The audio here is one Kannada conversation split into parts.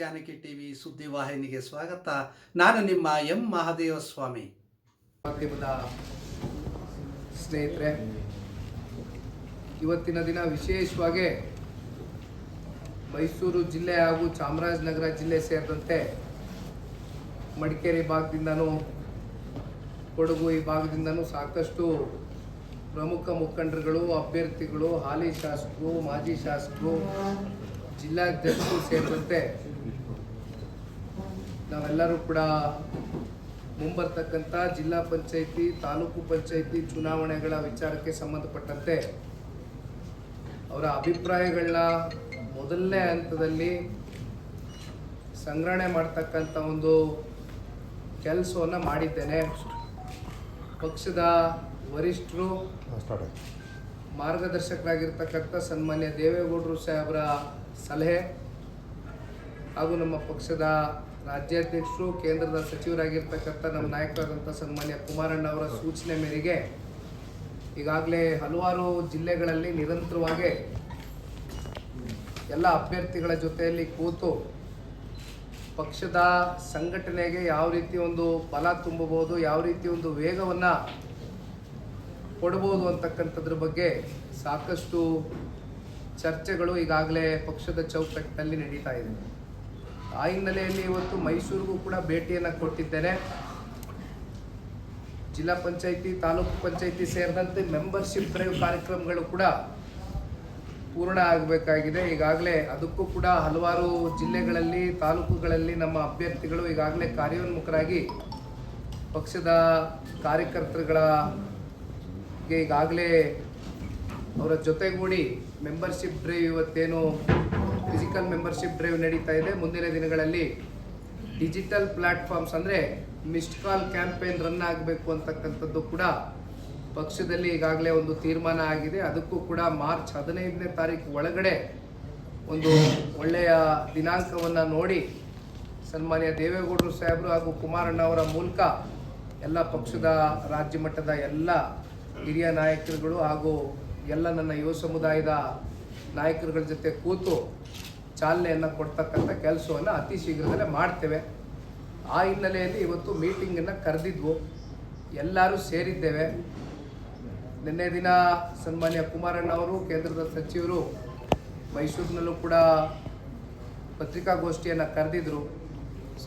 ಜಾನಕಿ ಟಿವಿ ಸುದ್ದಿವಾಹಿನಿಗೆ ಸ್ವಾಗತ. ನಾನು ನಿಮ್ಮ ಎಂ ಮಹಾದೇವ ಸ್ವಾಮಿ ಮಾಧ್ಯಮದ ಸ್ನೇಹಿತರೆ, ಇವತ್ತಿನ ದಿನ ವಿಶೇಷವಾಗಿ ಮೈಸೂರು ಜಿಲ್ಲೆ ಹಾಗೂ ಚಾಮರಾಜನಗರ ಜಿಲ್ಲೆ ಸೇರಿದಂತೆ ಮಡಿಕೇರಿ ಭಾಗದಿಂದನೂ ಕೊಡಗು ಈ ಭಾಗದಿಂದನೂ ಸಾಕಷ್ಟು ಪ್ರಮುಖ ಮುಖಂಡರುಗಳು, ಅಭ್ಯರ್ಥಿಗಳು, ಹಾಲಿ ಶಾಸಕರು, ಮಾಜಿ ಶಾಸಕರು, ಜಿಲ್ಲಾಧ್ಯಕ್ಷರು ಸೇರಿದಂತೆ ನಾವೆಲ್ಲರೂ ಕೂಡ ಮುಂಬರ್ತಕ್ಕಂಥ ಜಿಲ್ಲಾ ಪಂಚಾಯಿತಿ, ತಾಲೂಕು ಪಂಚಾಯಿತಿ ಚುನಾವಣೆಗಳ ವಿಚಾರಕ್ಕೆ ಸಂಬಂಧಪಟ್ಟಂತೆ ಅವರ ಅಭಿಪ್ರಾಯಗಳನ್ನ ಮೊದಲನೇ ಹಂತದಲ್ಲಿ ಸಂಗ್ರಹಣೆ ಮಾಡ್ತಕ್ಕಂಥ ಒಂದು ಕೆಲಸವನ್ನು ಮಾಡಿದ್ದೇನೆ. ಪಕ್ಷದ ವರಿಷ್ಠರು, ಮಾರ್ಗದರ್ಶಕರಾಗಿರ್ತಕ್ಕಂಥ ಸನ್ಮಾನ್ಯ ದೇವೇಗೌಡರು ಸಾಹೇಬರ ಸಲಹೆ ಹಾಗೂ ನಮ್ಮ ಪಕ್ಷದ ರಾಜ್ಯಾಧ್ಯಕ್ಷರು, ಕೇಂದ್ರದ ಸಚಿವರಾಗಿರ್ತಕ್ಕಂಥ ನಮ್ಮ ನಾಯಕರಾದಂಥ ಸನ್ಮಾನ್ಯ ಕುಮಾರಣ್ಣ ಅವರ ಸೂಚನೆ ಮೇರೆಗೆ ಈಗಾಗಲೇ ಹಲವಾರು ಜಿಲ್ಲೆಗಳಲ್ಲಿ ನಿರಂತರವಾಗಿ ಎಲ್ಲ ಅಭ್ಯರ್ಥಿಗಳ ಜೊತೆಯಲ್ಲಿ ಕೂತು ಪಕ್ಷದ ಸಂಘಟನೆಗೆ ಯಾವ ರೀತಿ ಒಂದು ಬಲ ತುಂಬಬಹುದು, ಯಾವ ರೀತಿ ಒಂದು ವೇಗವನ್ನು ಕೊಡ್ಬೋದು ಅಂತಕ್ಕಂಥದ್ರ ಬಗ್ಗೆ ಸಾಕಷ್ಟು ಚರ್ಚೆಗಳು ಈಗಾಗಲೇ ಪಕ್ಷದ ಚೌಕಟ್ಟಿನಲ್ಲಿ ನಡೀತಾ ಇದೆ. ಆ ಹಿನ್ನೆಲೆಯಲ್ಲಿ ಇವತ್ತು ಮೈಸೂರಿಗೂ ಕೂಡ ಭೇಟಿಯನ್ನು ಕೊಟ್ಟಿದ್ದೇನೆ. ಜಿಲ್ಲಾ ಪಂಚಾಯಿತಿ, ತಾಲೂಕು ಪಂಚಾಯಿತಿ ಸೇರಿದಂತೆ ಮೆಂಬರ್ಶಿಪ್ ಡ್ರೈವ್ ಕಾರ್ಯಕ್ರಮಗಳು ಕೂಡ ಪೂರ್ಣ ಆಗಬೇಕಾಗಿದೆ. ಈಗಾಗಲೇ ಅದಕ್ಕೂ ಕೂಡ ಹಲವಾರು ಜಿಲ್ಲೆಗಳಲ್ಲಿ, ತಾಲೂಕುಗಳಲ್ಲಿ ನಮ್ಮ ಅಭ್ಯರ್ಥಿಗಳು ಈಗಾಗಲೇ ಕಾರ್ಯೋನ್ಮುಖರಾಗಿ ಪಕ್ಷದ ಕಾರ್ಯಕರ್ತರುಗಳ ಗೆ ಈಗಾಗಲೇ ಅವರ ಜೊತೆಗೂಡಿ ಮೆಂಬರ್ಶಿಪ್ ಡ್ರೈವ್ ಇವತ್ತೇನು ಫಿಸಿಕಲ್ ಮೆಂಬರ್ಶಿಪ್ ಡ್ರೈವ್ ನಡೀತಾ ಇದೆ. ಮುಂದಿನ ದಿನಗಳಲ್ಲಿ ಡಿಜಿಟಲ್ ಪ್ಲಾಟ್ಫಾರ್ಮ್ಸ್ ಅಂದರೆ ಮಿಸ್ಡ್ ಕಾಲ್ ಕ್ಯಾಂಪೇನ್ ರನ್ ಆಗಬೇಕು ಅಂತಕ್ಕಂಥದ್ದು ಕೂಡ ಪಕ್ಷದಲ್ಲಿ ಈಗಾಗಲೇ ಒಂದು ತೀರ್ಮಾನ ಆಗಿದೆ. ಅದಕ್ಕೂ ಕೂಡ ಮಾರ್ಚ್ ಹದಿನೈದನೇ ತಾರೀಕು ಒಳಗಡೆ ಒಂದು ಒಳ್ಳೆಯ ದಿನಾಂಕವನ್ನು ನೋಡಿ ಸನ್ಮಾನ್ಯ ದೇವೇಗೌಡರು ಸಾಹೇಬರು ಹಾಗೂ ಕುಮಾರಣ್ಣ ಅವರ ಮೂಲಕ ಎಲ್ಲ ಪಕ್ಷದ ರಾಜ್ಯ ಮಟ್ಟದ ಎಲ್ಲ ಹಿರಿಯ ನಾಯಕರುಗಳು ಹಾಗೂ ಎಲ್ಲ ನನ್ನ ಯುವ ಸಮುದಾಯದ ನಾಯಕರುಗಳ ಜೊತೆ ಕೂತು ಚಾಲನೆಯನ್ನು ಕೊಡ್ತಕ್ಕಂಥ ಕೆಲಸವನ್ನು ಅತಿ ಶೀಘ್ರದಲ್ಲೇ ಮಾಡ್ತೇವೆ. ಆ ಹಿನ್ನೆಲೆಯಲ್ಲಿ ಇವತ್ತು ಮೀಟಿಂಗನ್ನು ಕರೆದಿದ್ವು. ಎಲ್ಲರೂ ಸೇರಿದ್ದೇವೆ. ನಿನ್ನೆ ದಿನ ಸನ್ಮಾನ್ಯ ಕುಮಾರಣ್ಣ ಅವರು, ಕೇಂದ್ರದ ಸಚಿವರು ಮೈಸೂರಿನಲ್ಲೂ ಕೂಡ ಪತ್ರಿಕಾಗೋಷ್ಠಿಯನ್ನು ಕರೆದಿದ್ದರು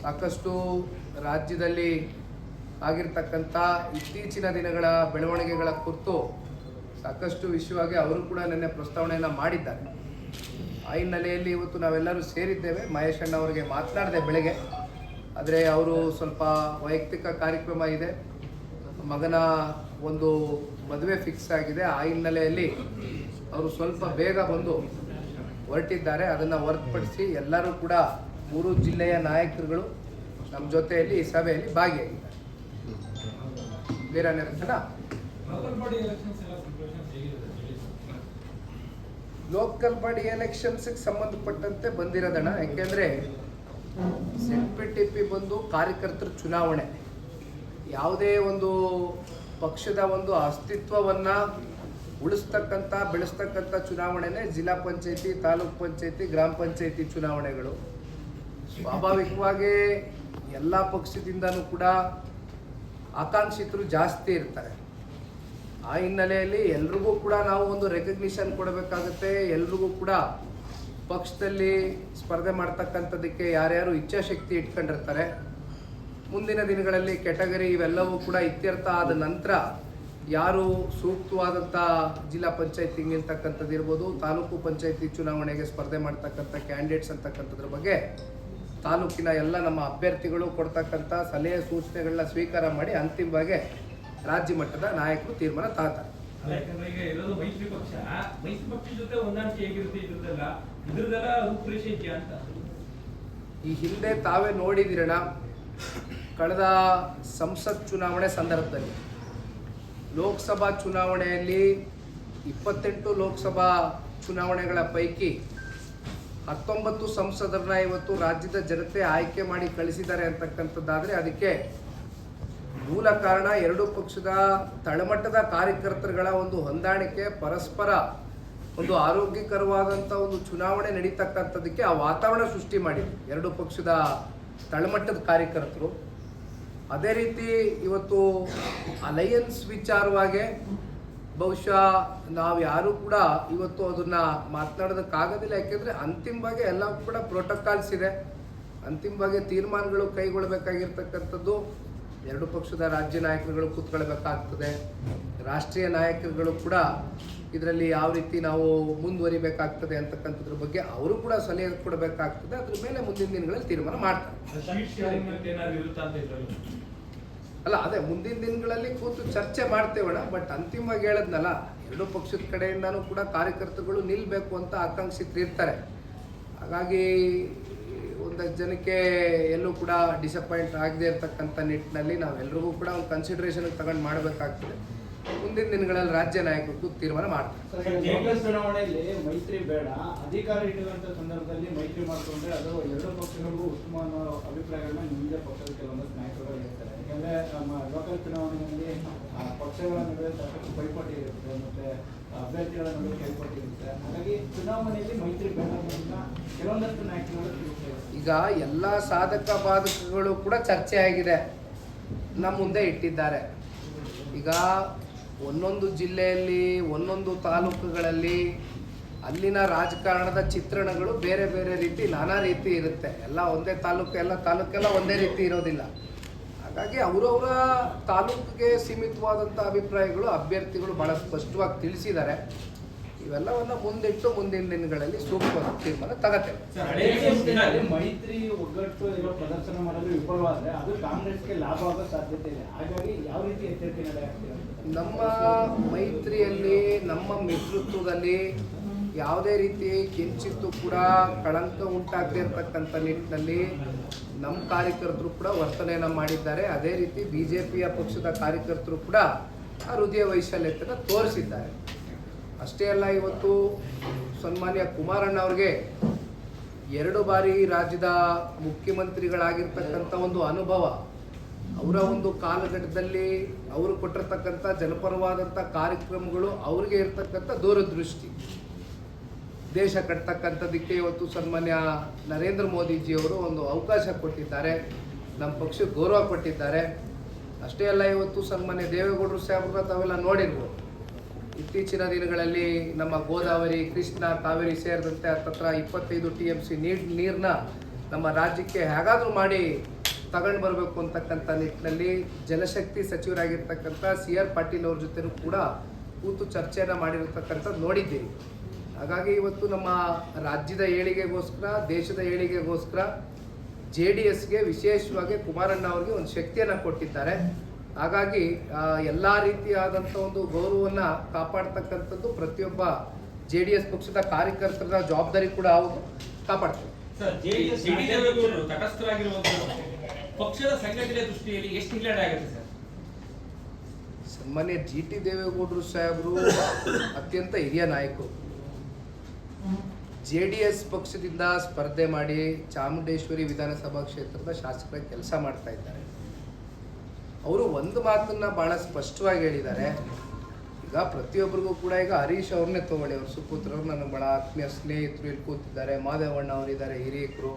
ಸಾಕಷ್ಟು ರಾಜ್ಯದಲ್ಲಿ ಆಗಿರ್ತಕ್ಕಂಥ ಇತ್ತೀಚಿನ ದಿನಗಳ ಬೆಳವಣಿಗೆಗಳ ಕುರಿತು ಸಾಕಷ್ಟು ವಿಷಯವಾಗಿ ಅವರು ಕೂಡ ನಿನ್ನೆ ಪ್ರಸ್ತಾವನೆಯನ್ನು ಮಾಡಿದ್ದಾರೆ. ಆ ಹಿನ್ನೆಲೆಯಲ್ಲಿ ಇವತ್ತು ನಾವೆಲ್ಲರೂ ಸೇರಿದ್ದೇವೆ. ಮಹೇಶ್ ಅಣ್ಣ ಅವರಿಗೆ ಮಾತನಾಡಿದೆ ಬೆಳಗ್ಗೆ. ಆದರೆ ಅವರು ಸ್ವಲ್ಪ ವೈಯಕ್ತಿಕ ಕಾರ್ಯಕ್ರಮ ಇದೆ. ಮಗನ ಒಂದು ಮದುವೆ ಫಿಕ್ಸ್ ಆಗಿದೆ. ಆ ಹಿನ್ನೆಲೆಯಲ್ಲಿ ಅವರು ಸ್ವಲ್ಪ ಬೇಗ ಬಂದು ಹೊರಟಿದ್ದಾರೆ. ಅದನ್ನು ಹೊರತುಪಡಿಸಿ ಎಲ್ಲರೂ ಕೂಡ ಮೂರು ಜಿಲ್ಲೆಯ ನಾಯಕರುಗಳು ನಮ್ಮ ಜೊತೆಯಲ್ಲಿ ಈ ಸಭೆಯಲ್ಲಿ ಭಾಗಿಯಾಗಿದ್ದಾರೆ. ಬೇರೆ ಲೋಕಲ್ ಬಾಡಿ ಎಲೆಕ್ಷನ್ಸ್ಗೆ ಸಂಬಂಧಪಟ್ಟಂತೆ ಬಂದಿರೋದಣ ಯಾಕೆಂದರೆ ಸೆಟ್ ಪಿ ಟಿ ಪಿ ಬಂದು ಕಾರ್ಯಕರ್ತರ ಚುನಾವಣೆ. ಯಾವುದೇ ಒಂದು ಪಕ್ಷದ ಒಂದು ಅಸ್ತಿತ್ವವನ್ನು ಉಳಿಸ್ತಕ್ಕಂಥ, ಬೆಳೆಸ್ತಕ್ಕಂಥ ಚುನಾವಣೆನೇ ಜಿಲ್ಲಾ ಪಂಚಾಯತಿ, ತಾಲೂಕ್ ಪಂಚಾಯತಿ, ಗ್ರಾಮ ಪಂಚಾಯತಿ ಚುನಾವಣೆಗಳು. ಸ್ವಾಭಾವಿಕವಾಗಿ ಎಲ್ಲ ಪಕ್ಷದಿಂದನೂ ಕೂಡ ಆಕಾಂಕ್ಷಿತರು ಜಾಸ್ತಿ ಇರ್ತಾರೆ. ಆ ಹಿನ್ನೆಲೆಯಲ್ಲಿ ಎಲ್ರಿಗೂ ಕೂಡ ನಾವು ಒಂದು ರೆಕಗ್ನಿಷನ್ ಕೊಡಬೇಕಾಗುತ್ತೆ. ಎಲ್ರಿಗೂ ಕೂಡ ಪಕ್ಷದಲ್ಲಿ ಸ್ಪರ್ಧೆ ಮಾಡ್ತಕ್ಕಂಥದ್ದಕ್ಕೆ ಯಾರ್ಯಾರು ಇಚ್ಛಾಶಕ್ತಿ ಇಟ್ಕೊಂಡಿರ್ತಾರೆ, ಮುಂದಿನ ದಿನಗಳಲ್ಲಿ ಕೆಟಗರಿ ಇವೆಲ್ಲವೂ ಕೂಡ ಇತ್ಯರ್ಥ ಆದ ನಂತರ ಯಾರು ಸೂಕ್ತವಾದಂಥ ಜಿಲ್ಲಾ ಪಂಚಾಯತಿ ನಿಲ್ತಕ್ಕಂಥದ್ದು ಇರ್ಬೋದು, ತಾಲೂಕು ಪಂಚಾಯತಿ ಚುನಾವಣೆಗೆ ಸ್ಪರ್ಧೆ ಮಾಡ್ತಕ್ಕಂಥ ಕ್ಯಾಂಡಿಡೇಟ್ಸ್ ಅಂತಕ್ಕಂಥದ್ರ ಬಗ್ಗೆ ತಾಲೂಕಿನ ಎಲ್ಲ ನಮ್ಮ ಅಭ್ಯರ್ಥಿಗಳು ಕೊಡ್ತಕ್ಕಂಥ ಸಲಹೆ ಸೂಚನೆಗಳನ್ನ ಸ್ವೀಕಾರ ಮಾಡಿ ಅಂತಿಮವಾಗಿ ರಾಜ್ಯ ಮಟ್ಟದ ನಾಯಕರು ತೀರ್ಮಾನ ತಾತ. ಈ ಹಿಂದೆ ತಾವೇ ನೋಡಿದಿರಣ ಕಳೆದ ಸಂಸತ್ ಚುನಾವಣೆ ಸಂದರ್ಭದಲ್ಲಿ. ಲೋಕಸಭಾ ಚುನಾವಣೆಯಲ್ಲಿ ಇಪ್ಪತ್ತೆಂಟು ಲೋಕಸಭಾ ಚುನಾವಣೆಗಳ ಪೈಕಿ ಹತ್ತೊಂಬತ್ತು ಸಂಸದರನ್ನ ಇವತ್ತು ರಾಜ್ಯದ ಜನತೆ ಆಯ್ಕೆ ಮಾಡಿ ಕಳಿಸಿದ್ದಾರೆ ಅಂತಕ್ಕಂಥದ್ದಾದರೆ ಅದಕ್ಕೆ ಮೂಲ ಕಾರಣ ಎರಡೂ ಪಕ್ಷದ ತಳಮಟ್ಟದ ಕಾರ್ಯಕರ್ತರುಗಳ ಒಂದು ಹೊಂದಾಣಿಕೆ, ಪರಸ್ಪರ ಒಂದು ಆರೋಗ್ಯಕರವಾದಂಥ ಒಂದು ಚುನಾವಣೆ ನಡೀತಕ್ಕಂಥದ್ದಕ್ಕೆ ಆ ವಾತಾವರಣ ಸೃಷ್ಟಿ ಮಾಡಿದೆ. ಎರಡು ಪಕ್ಷದ ತಳಮಟ್ಟದ ಕಾರ್ಯಕರ್ತರು. ಅದೇ ರೀತಿ ಇವತ್ತು ಅಲಯನ್ಸ್ ವಿಚಾರವಾಗಿ ಬಹುಶಃ ನಾವು ಯಾರೂ ಕೂಡ ಇವತ್ತು ಅದನ್ನ ಮಾತನಾಡೋದಕ್ಕಾಗೋದಿಲ್ಲ. ಯಾಕೆಂದ್ರೆ ಅಂತಿಮವಾಗಿ ಎಲ್ಲ ಕೂಡ ಪ್ರೋಟೋಕಾಲ್ಸ್ ಇದೆ. ಅಂತಿಮವಾಗಿ ತೀರ್ಮಾನಗಳು ಕೈಗೊಳ್ಳಬೇಕಾಗಿರ್ತಕ್ಕಂಥದ್ದು ಎರಡು ಪಕ್ಷದ ರಾಜ್ಯ ನಾಯಕರುಗಳು ಕೂತ್ಕೊಳ್ಬೇಕಾಗ್ತದೆ. ರಾಷ್ಟ್ರೀಯ ನಾಯಕರುಗಳು ಕೂಡ ಇದರಲ್ಲಿ ಯಾವ ರೀತಿ ನಾವು ಮುಂದುವರಿಬೇಕಾಗ್ತದೆ ಅಂತಕ್ಕಂಥದ್ರ ಬಗ್ಗೆ ಅವರು ಕೂಡ ಸಲಹೆ ಕೊಡಬೇಕಾಗ್ತದೆ. ಅದ್ರ ಮೇಲೆ ಮುಂದಿನ ದಿನಗಳಲ್ಲಿ ತೀರ್ಮಾನ ಮಾಡ್ತಾರೆ. ಅಲ್ಲ ಅದೇ ಮುಂದಿನ ದಿನಗಳಲ್ಲಿ ಕೂತು ಚರ್ಚೆ ಮಾಡ್ತೇವಣ ಬಟ್ ಅಂತಿಮವಾಗಿ ಹೇಳದ್ನಲ್ಲ ಎರಡು ಪಕ್ಷದ ಕಡೆಯಿಂದನೂ ಕೂಡ ಕಾರ್ಯಕರ್ತರುಗಳು ನಿಲ್ಲಬೇಕು ಅಂತ ಆಕಾಂಕ್ಷಿತರಿರ್ತಾರೆ ಹಾಗಾಗಿ ಒಂದಷ್ಟು ಜನಕ್ಕೆ ಎಲ್ಲೂ ಕೂಡ ಡಿಸಪಾಯಿಂಟ್ ಆಗದೆ ಇರತಕ್ಕಂಥ ನಿಟ್ಟಿನಲ್ಲಿ ನಾವೆಲ್ಲರಿಗೂ ಕೂಡ ಒಂದು ಕನ್ಸಿಡರೇಷನ್ ತಗೊಂಡು ಮಾಡಬೇಕಾಗ್ತದೆ. ಮುಂದಿನ ದಿನಗಳಲ್ಲಿ ರಾಜ್ಯ ನಾಯಕರು ತೀರ್ಮಾನ ಮಾಡ್ತಾರೆ. ಲೋಕಲ್ ಚುನಾವಣೆಯಲ್ಲಿ ಮೈತ್ರಿ ಬೇಡ, ಅಧಿಕಾರ ಇಟ್ಟುವಂತ ಸಂದರ್ಭದಲ್ಲಿ ಮೈತ್ರಿ ಮಾಡ್ಕೊಂಡ್ರೆ ಅದು ಎರಡು ಪಕ್ಷಗಳಿಗೂ ಉತ್ತಮ ಅಭಿಪ್ರಾಯಗಳನ್ನ ನಿಮ್ಮದೇ ಪಕ್ಷದ ಕೆಲವೊಂದಷ್ಟು ನಾಯಕರು ಹೇಳ್ತಾರೆ. ಯಾಕಂದ್ರೆ ನಮ್ಮ ಲೋಕಲ್ ಚುನಾವಣೆಯಲ್ಲಿ ಪಕ್ಷಗಳ ನಡುವೆ ಸಾಕಷ್ಟು ಪೈಪೋಟಿ ಇರುತ್ತೆ ಮತ್ತೆ ಅಭ್ಯರ್ಥಿಗಳ ನಡುವೆ ಇರುತ್ತೆ. ಹಾಗಾಗಿ ಚುನಾವಣೆಯಲ್ಲಿ ಮೈತ್ರಿ ಬೇಡ ಕೆಲವೊಂದಷ್ಟು ನಾಯಕರುಗಳು ಈಗ ಎಲ್ಲ ಸಾಧಕ ಬಾಧಕಗಳು ಕೂಡ ಚರ್ಚೆ ಆಗಿದೆ. ನಮ್ಮ ಮುಂದೆ ಇಟ್ಟಿದ್ದಾರೆ. ಈಗ ಒಂದೊಂದು ಜಿಲ್ಲೆಯಲ್ಲಿ, ಒಂದೊಂದು ತಾಲೂಕುಗಳಲ್ಲಿ ಅಲ್ಲಿನ ರಾಜಕಾರಣದ ಚಿತ್ರಣಗಳು ಬೇರೆ ಬೇರೆ ರೀತಿ ನಾನಾ ರೀತಿ ಇರುತ್ತೆ. ಎಲ್ಲ ಒಂದೇ ತಾಲೂಕು, ಎಲ್ಲ ತಾಲೂಕೆಲ್ಲ ಒಂದೇ ರೀತಿ ಇರೋದಿಲ್ಲ. ಹಾಗಾಗಿ ಅವರವರ ತಾಲೂಕಿಗೆ ಸೀಮಿತವಾದಂಥ ಅಭಿಪ್ರಾಯಗಳು ಅಭ್ಯರ್ಥಿಗಳು ಬಹಳ ಸ್ಪಷ್ಟವಾಗಿ ತಿಳಿಸಿದ್ದಾರೆ. ಇವೆಲ್ಲವನ್ನ ಮುಂದಿಟ್ಟು ಮುಂದಿನ ದಿನಗಳಲ್ಲಿ ಸೂಕ್ತ ತೀರ್ಮಾನ ತಗತ್ತೇವೆ. ಹಳೆ ಮೈತ್ರಿ ಒಗ್ಗಟ್ಟು ಇರೋ ಪ್ರದರ್ಶನ ಮಾಡಲು ವಿಫಲವಾದ್ರೆ ಅದು ಕಾಂಗ್ರೆಸ್ಗೆ ಲಾಭ ಆಗೋ ಸಾಧ್ಯತೆ ಇದೆ. ಹಾಗಾಗಿ ಯಾವ ರೀತಿ ಎಚ್ಚರಿಕೆ ನಮ್ಮ ಮೈತ್ರಿಯಲ್ಲಿ ನಮ್ಮ ನೇತೃತ್ವದಲ್ಲಿ ಯಾವುದೇ ರೀತಿ ಕಿಂಚಿತ್ತು ಕೂಡ ಕಳಂಕ ಉಂಟಾಗದೇ ಇರತಕ್ಕಂಥ ನಿಟ್ಟಿನಲ್ಲಿ ನಮ್ಮ ಕಾರ್ಯಕರ್ತರು ಕೂಡ ವರ್ತನೆಯನ್ನು ಮಾಡಿದ್ದಾರೆ. ಅದೇ ರೀತಿ ಬಿ ಜೆ ಪಿಯ ಪಕ್ಷದ ಕಾರ್ಯಕರ್ತರು ಕೂಡ ಆ ಹೃದಯ ವೈಶಾಲ್ಯತೆಯನ್ನು ತೋರಿಸಿದ್ದಾರೆ. ಅಷ್ಟೇ ಅಲ್ಲ, ಇವತ್ತು ಸನ್ಮಾನ್ಯ ಕುಮಾರಣ್ಣ ಅವ್ರಿಗೆ ಎರಡು ಬಾರಿ ರಾಜ್ಯದ ಮುಖ್ಯಮಂತ್ರಿಗಳಾಗಿರ್ತಕ್ಕಂಥ ಒಂದು ಅನುಭವ. ಅವರ ಒಂದು ಕಾಲಘಟ್ಟದಲ್ಲಿ ಅವರು ಕೊಟ್ಟಿರ್ತಕ್ಕಂಥ ಜನಪರವಾದಂಥ ಕಾರ್ಯಕ್ರಮಗಳು ಅವ್ರಿಗೆ ಇರ್ತಕ್ಕಂಥ ದೂರದೃಷ್ಟಿ. ದೇಶ ಕಟ್ತಕ್ಕಂಥದ್ದಕ್ಕೆ ಇವತ್ತು ಸನ್ಮಾನ್ಯ ನರೇಂದ್ರ ಮೋದಿಜಿಯವರು ಒಂದು ಅವಕಾಶ ಕೊಟ್ಟಿದ್ದಾರೆ, ನಮ್ಮ ಪಕ್ಷಕ್ಕೆ ಗೌರವ ಕೊಟ್ಟಿದ್ದಾರೆ. ಅಷ್ಟೇ ಅಲ್ಲ, ಇವತ್ತು ಸನ್ಮಾನ್ಯ ದೇವೇಗೌಡರು ಸಾಹೇಬ್ರ ತಾವೆಲ್ಲ ನೋಡಿರ್ಬೋದು. ಇತ್ತೀಚಿನ ದಿನಗಳಲ್ಲಿ ನಮ್ಮ ಗೋದಾವರಿ, ಕೃಷ್ಣ, ಕಾವೇರಿ ಸೇರಿದಂತೆ ಹತ್ತತ್ರ ಇಪ್ಪತ್ತೈದು ಟಿ ಎಂ ಸಿ ನೀರ್ ನೀರನ್ನ ನಮ್ಮ ರಾಜ್ಯಕ್ಕೆ ಹೇಗಾದರೂ ಮಾಡಿ ತಗೊಂಡು ಬರಬೇಕು ಅಂತಕ್ಕಂಥ ನಿಟ್ಟಿನಲ್ಲಿ ಜಲಶಕ್ತಿ ಸಚಿವರಾಗಿರ್ತಕ್ಕಂಥ ಸಿ ಆರ್ ಪಾಟೀಲ್ ಅವ್ರ ಜೊತೆನೂ ಕೂಡ ಕೂತು ಚರ್ಚೆಯನ್ನು ಮಾಡಿರತಕ್ಕಂಥದ್ದು ನೋಡಿದ್ದೀವಿ. ಹಾಗಾಗಿ ಇವತ್ತು ನಮ್ಮ ರಾಜ್ಯದ ಏಳಿಗೆಗೋಸ್ಕರ, ದೇಶದ ಏಳಿಗೆಗೋಸ್ಕರ ಜೆ ಡಿ ಎಸ್ಗೆ ವಿಶೇಷವಾಗಿ ಕುಮಾರಣ್ಣ ಅವ್ರಿಗೆ ಒಂದು ಶಕ್ತಿಯನ್ನು ಕೊಟ್ಟಿದ್ದಾರೆ. ಹಾಗಾಗಿ ಎಲ್ಲ ರೀತಿಯಾದಂಥ ಒಂದು ಗೌರವವನ್ನು ಕಾಪಾಡ್ತಕ್ಕಂಥದ್ದು ಪ್ರತಿಯೊಬ್ಬ ಜೆ ಡಿ ಎಸ್ ಪಕ್ಷದ ಕಾರ್ಯಕರ್ತರ ಜವಾಬ್ದಾರಿ ಕೂಡ ಹೌದು ಕಾಪಾಡ್ತಾರೆ. ಪಕ್ಷದ ಸಂಘಟನೆ ದೃಷ್ಟಿಯಲ್ಲಿ ಎಷ್ಟು ಹಿನ್ನಡೆ ಆಗುತ್ತೆ ಸರ್? ಸನ್ಮಾನ್ಯ ಜಿ ಟಿ ದೇವೇಗೌಡರು ಸಾಹೇಬರು ಅತ್ಯಂತ ಹಿರಿಯ ನಾಯಕರು. ಜೆ ಡಿ ಎಸ್ ಪಕ್ಷದಿಂದ ಸ್ಪರ್ಧೆ ಮಾಡಿ ಚಾಮುಂಡೇಶ್ವರಿ ವಿಧಾನಸಭಾ ಕ್ಷೇತ್ರದ ಶಾಸಕರ ಕೆಲಸ ಮಾಡ್ತಾ ಇದ್ದಾರೆ. ಅವರು ಒಂದು ಮಾತನ್ನ ಬಹಳ ಸ್ಪಷ್ಟವಾಗಿ ಹೇಳಿದ್ದಾರೆ. ಈಗ ಪ್ರತಿಯೊಬ್ಬರಿಗೂ ಕೂಡ ಈಗ ಹರೀಶ್ ಅವ್ರನ್ನೇ ತಗೊಳ್ಳಿ. ಅವ್ರ ಸುಪುತ್ರರು ನನ್ನ ಬಹಳ ಆತ್ಮೀಯ ಸ್ನೇಹಿತರು ಇಲ್ಲಿ ಕೂತಿದ್ದಾರೆ. ಮಾದೇವಣ್ಣ ಅವರಿದ್ದಾರೆ ಹಿರಿಯಕರು.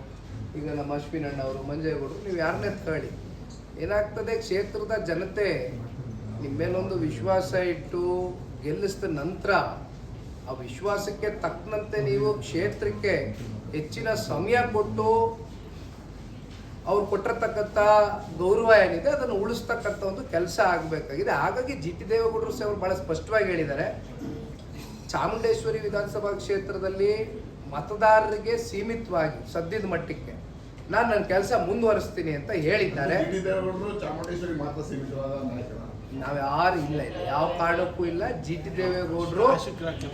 ಈಗ ನಮ್ಮ ಅಶ್ವಿನಣ್ಣ ಅವರು, ಮಂಜೇಗೌಡರು, ನೀವು ಯಾರನ್ನೇ ತಗೊಳ್ಳಿ. ಏನಾಗ್ತದೆ, ಕ್ಷೇತ್ರದ ಜನತೆ ನಿಮ್ಮ ಮೇಲೊಂದು ವಿಶ್ವಾಸ ಇಟ್ಟು ಗೆಲ್ಲಿಸಿದ ನಂತರ ಆ ವಿಶ್ವಾಸಕ್ಕೆ ತಕ್ಕಂತೆ ನೀವು ಕ್ಷೇತ್ರಕ್ಕೆ ಹೆಚ್ಚಿನ ಸಮಯ ಕೊಟ್ಟು ಅವ್ರು ಕೊಟ್ಟಿರ್ತಕ್ಕಂಥ ಗೌರವ ಏನಿದೆ ಅದನ್ನು ಉಳಿಸ್ತಕ್ಕಂಥ ಒಂದು ಕೆಲಸ ಆಗಬೇಕಾಗಿದೆ. ಹಾಗಾಗಿ ಜಿ ಟಿ ದೇವೇಗೌಡರು ಸಹ ಅವರು ಬಹಳ ಸ್ಪಷ್ಟವಾಗಿ ಹೇಳಿದ್ದಾರೆ. ಚಾಮುಂಡೇಶ್ವರಿ ವಿಧಾನಸಭಾ ಕ್ಷೇತ್ರದಲ್ಲಿ ಮತದಾರರಿಗೆ ಸೀಮಿತವಾಗಿ ಸದ್ಯದ ಮಟ್ಟಕ್ಕೆ ನಾನು ನನ್ನ ಕೆಲಸ ಮುಂದುವರಿಸ್ತೀನಿ ಅಂತ ಹೇಳಿದ್ದಾರೆ. ಡಿ ದೇವೇಗೌಡರು ಚಾಮುಂಡೇಶ್ವರಿ ಮಾತ್ರ ಸೀಮಿತವಾದ ನಾಯಕರ ನಾವು ಯಾರು ಇಲ್ಲ ಇಲ್ಲ. ಯಾವ ಕಾರಣಕ್ಕೂ ಇಲ್ಲ. ಜಿ ಟಿ ದೇವೇಗೌಡರು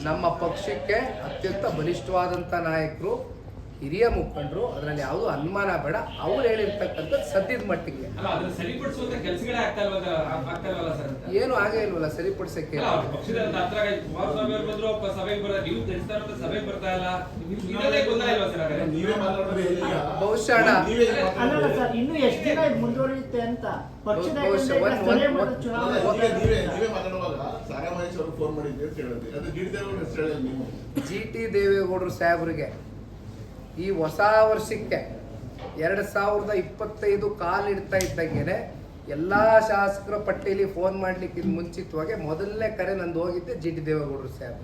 ನಮ್ಮ ಪಕ್ಷಕ್ಕೆ ಅತ್ಯಂತ ಬಲಿಷ್ಠವಾದಂಥ ನಾಯಕರು. ಹಿರಿಯ ಮುಖಂಡರು ಅದರಲ್ಲಿ ಯಾವುದು ಅನುಮಾನ ಬೇಡ. ಅವ್ರು ಹೇಳಿರ್ತಕ್ಕಂಥದ್ದು ಸದ್ಯದ ಮಟ್ಟಿಗೆ. ಏನು ಆಗೇ ಇಲ್ವಲ್ಲ ಸರಿಪಡಿಸಕ್ಕೆ ಬಹುಶಃ ಇನ್ನು ಎಷ್ಟು ದಿನ ಮುಂದುವರಿಯುತ್ತೆ ಅಂತ? ಜಿ ಟಿ ದೇವೇಗೌಡರು ಸಾಹೇಬರಿಗೆ ಈ ಹೊಸ ವರ್ಷಕ್ಕೆ ಎರಡು ಸಾವಿರದ ಇಪ್ಪತ್ತೈದು ಕಾಲಿಡ್ತಾ ಇದ್ದಂಗೆ ಎಲ್ಲ ಶಾಸಕರ ಪಟ್ಟಿಯಲ್ಲಿ ಫೋನ್ ಮಾಡ್ಲಿಕ್ಕೆ ಮುಂಚಿತವಾಗಿ ಮೊದಲನೇ ಕರೆ ನಂದು ಹೋಗಿದ್ದೆ ಜಿ ಟಿ ದೇವೇಗೌಡರು ಸರ್.